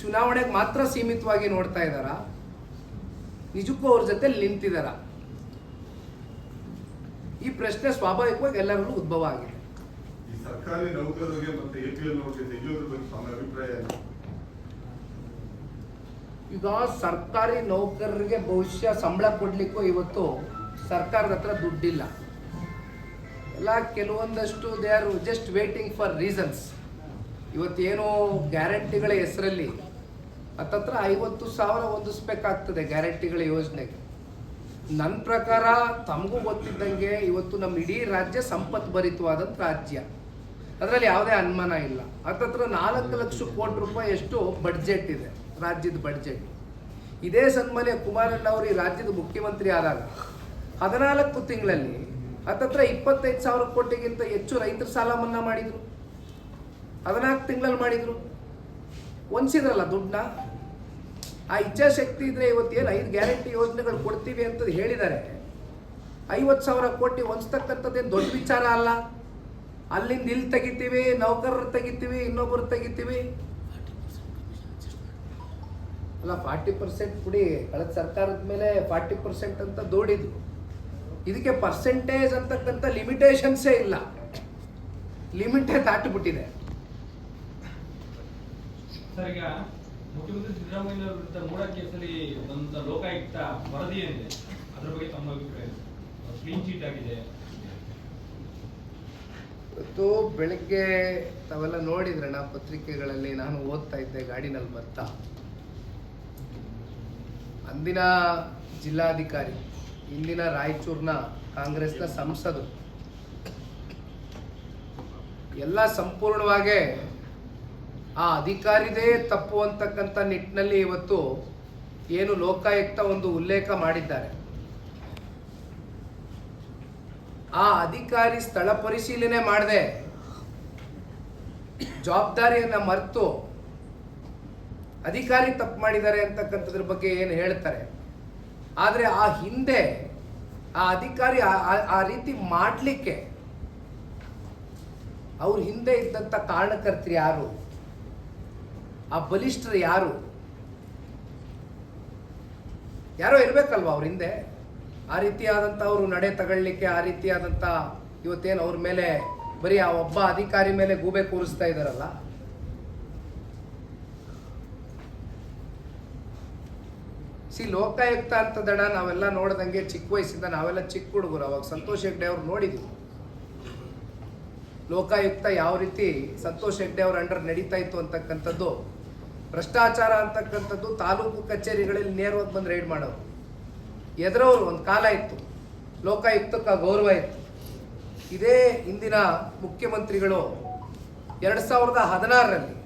ಚುನಾವಣೆಗೆ ಮಾತ್ರ ಸೀಮಿತವಾಗಿ ನೋಡ್ತಾ ಇದ್ದಾರಾ? ನಿಜಕ್ಕೂ ಅವ್ರ ಜೊತೆ ನಿಂತಿದಾರ ಈ ಪ್ರಶ್ನೆ ಸ್ವಾಭಾವಿಕವಾಗಿ ಎಲ್ಲರೂ ಉದ್ಭವ ಆಗಿದೆ. ಸರ್ಕಾರಿ ನೌಕರರಿಗೆ ಮತ್ತೆ ಬಗ್ಗೆ ಅಭಿಪ್ರಾಯ ಈಗ ಸರ್ಕಾರಿ ನೌಕರರಿಗೆ ಭವಿಷ್ಯ ಸಂಬಳ ಕೊಡಲಿಕ್ಕೂ ಇವತ್ತು ಸರ್ಕಾರದ ಹತ್ರ ದುಡ್ಡಿಲ್ಲ. ಎಲ್ಲ ಕೆಲವೊಂದಷ್ಟು they are just waiting for reasons ಇವತ್ತೇನು ಗ್ಯಾರಂಟಿಗಳ ಹೆಸರಲ್ಲಿ ಹತ್ತತ್ರ ಐವತ್ತು ಸಾವಿರ ಹೊಂದಿಸ್ಬೇಕಾಗ್ತದೆ ಗ್ಯಾರಂಟಿಗಳ ಯೋಜನೆಗೆ. ನನ್ನ ಪ್ರಕಾರ ತಮಗೂ ಗೊತ್ತಿದ್ದಂಗೆ ಇವತ್ತು ನಮ್ಮ ಇಡೀ ರಾಜ್ಯ ಸಂಪತ್ ಭರಿತವಾದಂಥ ರಾಜ್ಯ. ಅದರಲ್ಲಿ ಯಾವುದೇ ಅನುಮಾನ ಇಲ್ಲ. ಹತ್ತತ್ರ ನಾಲ್ಕು ಲಕ್ಷ ಕೋಟಿ ರೂಪಾಯಿ ಎಷ್ಟು ಬಡ್ಜೆಟ್ ಇದೆ. ರಾಜ್ಯದ ಬಡ್ಜೆಟ್ ಇದೇ ಸನ್ಮಾನ್ಯ ಕುಮಾರಣ್ಣ ಅವರು ಈ ರಾಜ್ಯದ ಮುಖ್ಯಮಂತ್ರಿ ಆದಾಗ ಹದಿನಾಲ್ಕು ತಿಂಗಳಲ್ಲಿ ಹತ್ತತ್ರ ಇಪ್ಪತ್ತೈದು ಸಾವಿರ ಕೋಟಿಗಿಂತ ಹೆಚ್ಚು ರೈತರ ಸಾಲ ಮನ್ನಾ ಮಾಡಿದ್ರು. ಹದಿನಾಲ್ಕು ತಿಂಗಳಲ್ಲಿ ಮಾಡಿದ್ರು. ಹೊಂದಿಸಿದ್ರಲ್ಲ ದುಡ್ಡನ್ನ? ಆ ಇಚ್ಛಾಶಕ್ತಿ ಇದ್ರೆ ಇವತ್ತೇನು ಐದು ಗ್ಯಾರಂಟಿ ಯೋಜನೆಗಳು ಕೊಡ್ತೀವಿ ಅಂತ ಹೇಳಿದ್ದಾರೆ. ಐವತ್ತು ಸಾವಿರ ಕೋಟಿ ಹೊಂಚ್ತಕ್ಕಂಥದ್ದೇನು ದೊಡ್ಡ ವಿಚಾರ ಅಲ್ಲ. ಅಲ್ಲಿಂದ ಇಲ್ಲಿ ತೆಗಿತೀವಿ, ನೌಕರರು ತೆಗಿತೀವಿ, ಇನ್ನೊಬ್ಬರು ತೆಗಿತೀವಿ. ಅಲ್ಲ ಫಾರ್ಟಿ ಪರ್ಸೆಂಟ್ ಕೊಡಿ ಕಳೆದ ಸರ್ಕಾರದ ಮೇಲೆ ಫಾರ್ಟಿ ಪರ್ಸೆಂಟ್ ಅಂತ ದೋಡಿದ್ರು. ಇದಕ್ಕೆ ಪರ್ಸೆಂಟೇಜ್ ಅಂತಕ್ಕಂಥ ಲಿಮಿಟೇಷನ್ಸೇ ಇಲ್ಲ. ಲಿಮಿಟೇ ದಾಟಿಬಿಟ್ಟಿದೆ. ಸರ್ ಈಗ ಮುಖ್ಯಮಂತ್ರಿ ಸಿದ್ದರಾಮಯ್ಯ ವಿರುದ್ಧ ಮೂಡ ಕೇಸಲ್ಲಿ ಬಂದ ಲೋಕಾಯುಕ್ತ ವರದಿ ಏನಿದೆ? ಅದರ ಬಗ್ಗೆ ತಮ್ಮ ಅಭಿಪ್ರಾಯ ಕ್ಲೀನ್ ಚೀಟ್ ಆಗಿದೆ. ಇವತ್ತು ಬೆಳಗ್ಗೆ ತಾವೆಲ್ಲ ನೋಡಿದ್ರಣ್ಣ ಪತ್ರಿಕೆಗಳಲ್ಲಿ ನಾನು ಓದ್ತಾ ಇದ್ದೆ ಗಾಡಿನಲ್ಲಿ ಬರ್ತಾ ಅಂದಿನ ಜಿಲ್ಲಾಧಿಕಾರಿ, ಇಂದಿನ ರಾಯಚೂರಿನ ಕಾಂಗ್ರೆಸ್ನ ಸಂಸದರು, ಎಲ್ಲ ಸಂಪೂರ್ಣವಾಗಿ ಆ ಅಧಿಕಾರಿದೇ ತಪ್ಪು ಅಂತಕ್ಕಂಥ ನಿಟ್ಟಿನಲ್ಲಿ ಇವತ್ತು ಏನು ಲೋಕಾಯುಕ್ತ ಒಂದು ಉಲ್ಲೇಖ ಮಾಡಿದ್ದಾರೆ. ಆ ಅಧಿಕಾರಿ ಸ್ಥಳ ಪರಿಶೀಲನೆ ಮಾಡದೆ ಜವಾಬ್ದಾರಿಯನ್ನು ಮರೆತು ಅಧಿಕಾರಿ ತಪ್ಪು ಮಾಡಿದ್ದಾರೆ ಅಂತಕ್ಕಂಥದ್ರ ಬಗ್ಗೆ ಏನು ಹೇಳ್ತಾರೆ? ಆದರೆ ಆ ಹಿಂದೆ ಆ ಅಧಿಕಾರಿ ಆ- ರೀತಿ ಮಾಡಲಿಕ್ಕೆ ಅವ್ರ ಹಿಂದೆ ಇದ್ದಂಥ ಕಾರಣಕರ್ತರು ಯಾರು? ಆ ಬಲಿಷ್ಠರು ಯಾರು? ಯಾರೋ ಇರಬೇಕಲ್ವ ಅವ್ರ ಹಿಂದೆ? ಆ ರೀತಿಯಾದಂಥ ಅವರು ನಡೆ ತಗೊಳ್ಳಿಕ್ಕೆ, ಆ ರೀತಿಯಾದಂಥ ಇವತ್ತೇನು ಅವ್ರ ಮೇಲೆ ಬರೀ ಆ ಒಬ್ಬ ಅಧಿಕಾರಿ ಮೇಲೆ ಗೂಬೆ ಕೂರಿಸ್ತಾ ಇದ್ದಾರಲ್ಲ ಸಿ, ಲೋಕಾಯುಕ್ತ ಅಂತ ದಡ ನಾವೆಲ್ಲ ನೋಡ್ದಂಗೆ ಚಿಕ್ಕ ವಯಸ್ಸಿಂದ ನಾವೆಲ್ಲ ಚಿಕ್ಕ ಹುಡುಗರು, ಅವಾಗ ಸಂತೋಷ್ ಹೆಗ್ಡೆ ಅವ್ರು ನೋಡಿದ್ವಿ. ಲೋಕಾಯುಕ್ತ ಯಾವ ರೀತಿ ಸಂತೋಷ್ ಹೆಗ್ಡೆ ಅವ್ರ ಅಂಡರ್ ನಡೀತಾ ಇತ್ತು ಅಂತಕ್ಕಂಥದ್ದು, ಭ್ರಷ್ಟಾಚಾರ ಅಂತಕ್ಕಂಥದ್ದು ತಾಲೂಕು ಕಚೇರಿಗಳಲ್ಲಿ ನೇರವಾಗಿ ಬಂದು ರೈಡ್ ಮಾಡೋರು. ಎದುರವ್ರು ಒಂದು ಕಾಲ ಇತ್ತು, ಲೋಕಾಯುಕ್ತಕ್ಕೆ ಗೌರವ ಇತ್ತು. ಇದೇ ಇಂದಿನ ಮುಖ್ಯಮಂತ್ರಿಗಳು ಎರಡು ಸಾವಿರದ ಹದಿನಾರರಲ್ಲಿ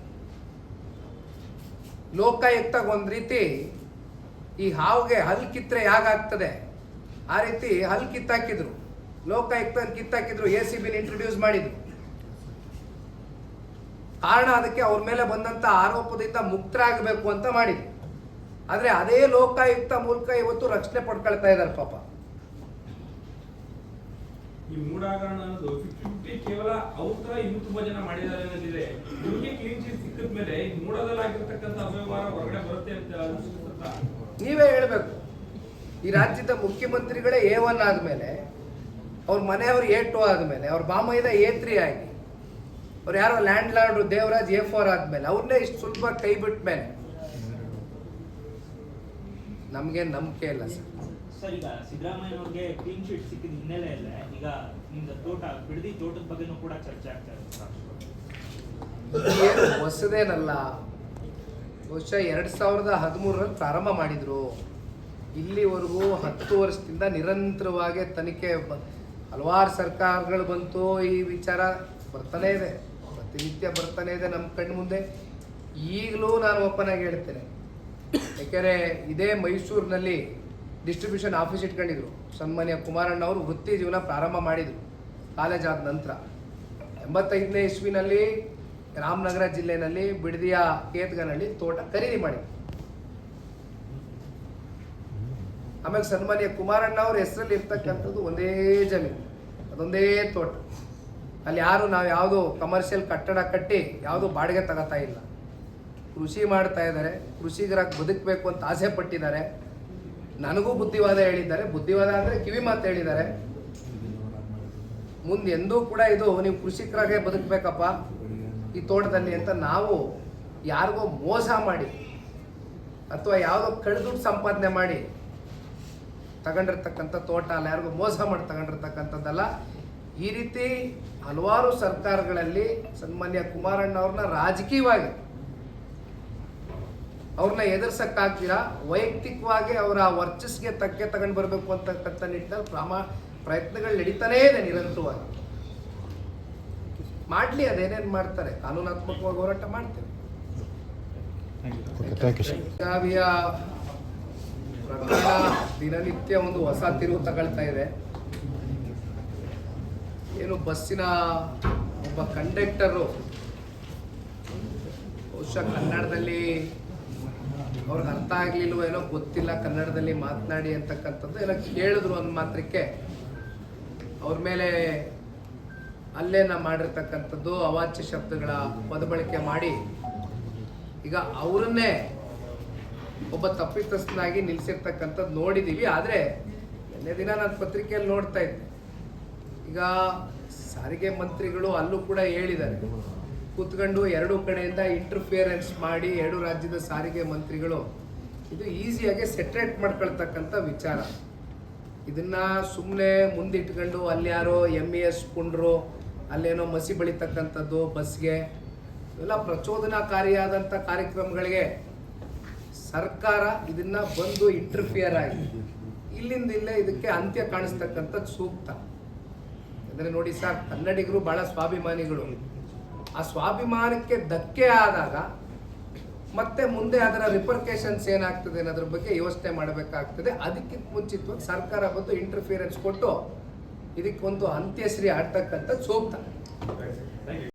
ಲೋಕಾಯುಕ್ತಗೆ ಒಂದು ರೀತಿ ಈ ಹಾವಿಗೆ ಹಲ್ ಕಿತ್ತರೆ ಹೇಗಾಗ್ತದೆ ಆ ರೀತಿ ಹಲ್ ಕಿತ್ತಾಕಿದ್ರು. ಲೋಕಾಯುಕ್ತ ಕಿತ್ತಾಕಿದ್ರು, ಎ ಸಿ ಬಿಲ್ ಇಂಟ್ರೊಡ್ಯೂಸ್ ಮಾಡಿದ್ರು. ಕಾರಣ ಅದಕ್ಕೆ ಅವ್ರ ಮೇಲೆ ಬಂದಂತ ಆರೋಪದಿಂದ ಮುಕ್ತರಾಗಬೇಕು ಅಂತ ಮಾಡಿದ್ರು. ಆದರೆ ಅದೇ ಲೋಕಾಯುಕ್ತ ಮೂಲಕ ಇವತ್ತು ರಕ್ಷಣೆ ಪಡ್ಕೊಳ್ತಾ ಇದ್ದಾರೆ ಪಾಪ. ಈ ಮೂಡಾಗರಣ ಅನ್ನೋದು ಫಿಫ್ಟಿ ಕೇವಲ ಅವ್ರ ಇನ್ನೂ ಜನ ಮಾಡಿದ್ದಾರೆ ಅನ್ನೋದಿದೆ. ನಿಮಗೆ ಕ್ಲೀನ್ ಸಿಕ್ಕಿದ ಮೇಲೆ ಮೂಡದಲ್ಲಿ ಆಗಿರ್ತಕ್ಕಂಥ ಅವ್ಯವಹಾರ ಹೊರಗಡೆ ಬರುತ್ತೆ ಅಂತ ಅನ್ಸುತ್ತಾ ನೀವೇ ಹೇಳಬೇಕು. ಈ ರಾಜ್ಯದ ಮುಖ್ಯಮಂತ್ರಿಗಳೇ ಎ ಒನ್ ಆದಮೇಲೆ ಅವ್ರ ಮನೆಯವರು ಎ ಟು ಆದಮೇಲೆ ಅವ್ರ ಬಾಮೈದ ಎ ತ್ರೀ ಆಗಿ ಅವ್ರು ಯಾರೋ landlord Devaraj A four ಆದಮೇಲೆ ಅವ್ರನ್ನೇ ಇಷ್ಟು ಸುಲಭ ಕೈ ಬಿಟ್ಟ ಮೇಲೆ. ನಮ್ಗೆ ನಂಬಿಕೆ ಇಲ್ಲ ಸರ್. ಸರ್ ಈಗ ಸಿದ್ದರಾಮಯ್ಯನವ್ರಿಗೆ ಕ್ಲೀನ್ ಶೀಟ್ ಸಿಕ್ಕಿದ ಹಿನ್ನೆಲೆಯಲ್ಲೇ ಈಗ ನಿಮ್ದು ತೋಟ ಬಿಡದಿ ತೋಟದ ಬಗ್ಗೆನೂ ಕೂಡ ಚರ್ಚೆ ಆಗ್ತಾ ಇದೆ. ಹೊಸದೇನಲ್ಲ ಬಹುಶಃ ಎರಡು ಸಾವಿರದ ಹದಿಮೂರರಲ್ಲಿ ಪ್ರಾರಂಭ ಮಾಡಿದರು. ಇಲ್ಲಿವರೆಗೂ ಹತ್ತು ವರ್ಷದಿಂದ ನಿರಂತರವಾಗಿ ತನಿಖೆ ಬ- ಹಲವಾರು ಸರ್ಕಾರಗಳು ಬಂತು, ಈ ವಿಚಾರ ಬರ್ತಾನೇ ಇದೆ. ಪ್ರತಿನಿತ್ಯ ಬರ್ತಾನೇ ಇದೆ ನಮ್ಮ ಕಣ್ಣು ಮುಂದೆ. ಈಗಲೂ ನಾನು ಓಪನ್ ಆಗಿ ಹೇಳ್ತೇನೆ. ಯಾಕೆಂದರೆ ಇದೇ ಮೈಸೂರಿನಲ್ಲಿ ಡಿಸ್ಟ್ರಿಬ್ಯೂಷನ್ ಆಫೀಸ್ ಇಟ್ಕೊಂಡಿದ್ರು. ಸನ್ಮಾನ್ಯ ಕುಮಾರಣ್ಣ ಅವರು ವೃತ್ತಿ ಜೀವನ ಪ್ರಾರಂಭ ಮಾಡಿದರು. ಕಾಲೇಜ್ ಆದ ನಂತರ. ಎಂಬತ್ತೈದನೇ ಇಸ್ವಿನಲ್ಲಿ ರಾಮನಗರ ಜಿಲ್ಲೆಯಲ್ಲಿ ಬಿಡದಿಯ ಕೇತ್ಗನಹಳ್ಳಿ ತೋಟ ಖರೀದಿ ಮಾಡಿ. ಆಮೇಲೆ ಸನ್ಮಾನ್ಯ ಕುಮಾರಣ್ಣ ಅವ್ರ ಹೆಸರಲ್ಲಿ ಇರ್ತಕ್ಕಂಥದ್ದು ಒಂದೇ ಜಮೀನು, ಅದೊಂದೇ ತೋಟ. ಅಲ್ಲಿ ಯಾರು ನಾವು ಯಾವುದು ಕಮರ್ಷಿಯಲ್ ಕಟ್ಟಡ ಕಟ್ಟಿ ಯಾವುದು ಬಾಡಿಗೆ ತಗೋತಾ ಇಲ್ಲ. ಕೃಷಿ ಮಾಡ್ತಾ ಇದ್ದಾರೆ ಕೃಷಿಗರಾಗಿ ಬದುಕಬೇಕು ಅಂತ ಆಸೆ ಪಟ್ಟಿದ್ದಾರೆ. ನನಗೂ ಬುದ್ಧಿವಾದ ಹೇಳಿದ್ದಾರೆ, ಬುದ್ಧಿವಾದ ಅಂದರೆ ಕಿವಿ ಮಾತು ಹೇಳಿದ್ದಾರೆ. ಮುಂದೆ ಎಂದೂ ಕೂಡ ಇದು ನೀವು ಕೃಷಿಕರಾಗೆ ಬದುಕಬೇಕಪ್ಪ. ಈ ತೋಟದಲ್ಲಿ ಅಂತ ನಾವು ಯಾರಿಗೋ ಮೋಸ ಮಾಡಿ ಅಥವಾ ಯಾವುದೋ ಕಳೆದುಟ್ಟು ಸಂಪಾದನೆ ಮಾಡಿ ತಗೊಂಡಿರ್ತಕ್ಕಂಥ ತೋಟ ಅಲ್ಲ, ಯಾರಿಗೂ ಮೋಸ ಮಾಡಿ ತಗೊಂಡಿರ್ತಕ್ಕಂಥದ್ದಲ್ಲ, ಈ ರೀತಿ ಹಲವಾರು ಸರ್ಕಾರಗಳಲ್ಲಿ ಸನ್ಮಾನ್ಯ ಕುಮಾರಣ್ಣವ್ರನ್ನ ರಾಜಕೀಯವಾಗಿ ಅವ್ರನ್ನ ಎದುರ್ಸಕ್ಕಾಗ್ತೀರಾ ವೈಯಕ್ತಿಕವಾಗಿ ಅವರ ವರ್ಚಸ್ಗೆ ತಕ್ಕೆ ತಗೊಂಡು ಬರಬೇಕು ಅಂತಕ್ಕಂಥ ನಿಟ್ಟಿನಲ್ಲಿ ಪ್ರಾಮ, ಪ್ರಯತ್ನಗಳು ನಡೀತಾನೇ ಇದೆ ನಿರಂತರವಾಗಿ. ಮಾಡ್ಲಿ ಅದೇನೇನು ಮಾಡ್ತಾರೆ? ಕಾನೂನಾತ್ಮಕವಾಗಿ ಹೋರಾಟ ಮಾಡ್ತೇವೆ. ಬೆಳಗಾವಿಯ ಪ್ರಕರಣ ದಿನನಿತ್ಯ ಒಂದು ಹೊಸ ತಿರುವು ತಗೊಳ್ತಾ ಇದೆ. ಏನು ಬಸ್ಸಿನ ಒಬ್ಬ ಕಂಡಕ್ಟರು ಬಹುಶಃ ಕನ್ನಡದಲ್ಲಿ ಅವ್ರಿಗೆ ಅರ್ಥ ಆಗ್ಲಿಲ್ವೋ ಏನೋ ಗೊತ್ತಿಲ್ಲ ಕನ್ನಡದಲ್ಲಿ ಮಾತನಾಡಿ ಅಂತಕ್ಕಂಥದ್ದು ಏನೋ ಕೇಳಿದ್ರು ಅಂದ ಮಾತ್ರಕ್ಕೆ. ಅವ್ರ ಮೇಲೆ ಅಲ್ಲೇನ ಮಾಡಿರ್ತಕ್ಕಂಥದ್ದು ಅವಾಚ್ಯ ಶಬ್ದಗಳ ಪದಬಳಕೆ ಮಾಡಿ ಈಗ ಅವರನ್ನೇ ಒಬ್ಬ ತಪ್ಪಿತಸ್ಥನಾಗಿ ನಿಲ್ಸಿರ್ತಕ್ಕಂಥದ್ದು ನೋಡಿದ್ದೀವಿ ಆದರೆ ಎಲ್ಲೇ ದಿನ ನಾನು ಪತ್ರಿಕೆಯಲ್ಲಿ ನೋಡ್ತಾ ಇದ್ದೆ. ಈಗ ಸಾರಿಗೆ ಮಂತ್ರಿಗಳು ಅಲ್ಲೂ ಕೂಡ ಹೇಳಿದ್ದಾರೆ, ಕೂತ್ಕೊಂಡು ಎರಡು ಕಡೆಯಿಂದ ಇಂಟರ್ಫಿಯರೆನ್ಸ್ ಮಾಡಿ ಎರಡು ರಾಜ್ಯದ ಸಾರಿಗೆ ಮಂತ್ರಿಗಳು, ಇದು ಈಸಿಯಾಗಿ ಸೆಟ್ರೇಟ್ ಮಾಡ್ಕೊಳ್ತಕ್ಕಂಥ ವಿಚಾರ. ಇದನ್ನ ಸುಮ್ಮನೆ ಮುಂದಿಟ್ಕೊಂಡು ಅಲ್ಲಿ ಯಾರೋ ಎಂ ಇ ಎಸ್ ಪುಂಡ್ರು ಅಲ್ಲೇನೋ ಮಸಿ ಬಳಿತಕ್ಕಂಥದ್ದು, ಬಸ್ಗೆ, ಎಲ್ಲ ಪ್ರಚೋದನಾಕಾರಿಯಾದಂಥ ಕಾರ್ಯಕ್ರಮಗಳಿಗೆ ಸರ್ಕಾರ ಇದನ್ನ ಬಂದು ಇಂಟರ್ಫಿಯರ್ ಆಗಿ ಇಲ್ಲಿಂದ ಇಲ್ಲೇ ಇದಕ್ಕೆ ಅಂತ್ಯ ಕಾಣಿಸ್ತಕ್ಕಂಥದ್ದು ಸೂಕ್ತ. ಅಂದರೆ ನೋಡಿ ಸರ್, ಕನ್ನಡಿಗರು ಬಹಳ ಸ್ವಾಭಿಮಾನಿಗಳು. ಆ ಸ್ವಾಭಿಮಾನಕ್ಕೆ ಧಕ್ಕೆ ಆದಾಗ ಮತ್ತೆ ಮುಂದೆ ಅದರ ರಿಪರ್ಕೇಶನ್ಸ್ ಏನಾಗ್ತದೆ ಅನ್ನೋದ್ರ ಬಗ್ಗೆ ಯೋಚನೆ ಮಾಡಬೇಕಾಗ್ತದೆ. ಅದಕ್ಕಿಂತ ಮುಂಚಿತವಾಗಿ ಸರ್ಕಾರ ಬಂದು ಇಂಟರ್ಫಿಯರೆನ್ಸ್ ಕೊಟ್ಟು ಇದಕ್ಕೊಂದು ಅಂತ್ಯಶ್ರೀ ಆಡ್ತಕ್ಕಂಥದ್ದು ಸೂಕ್ತ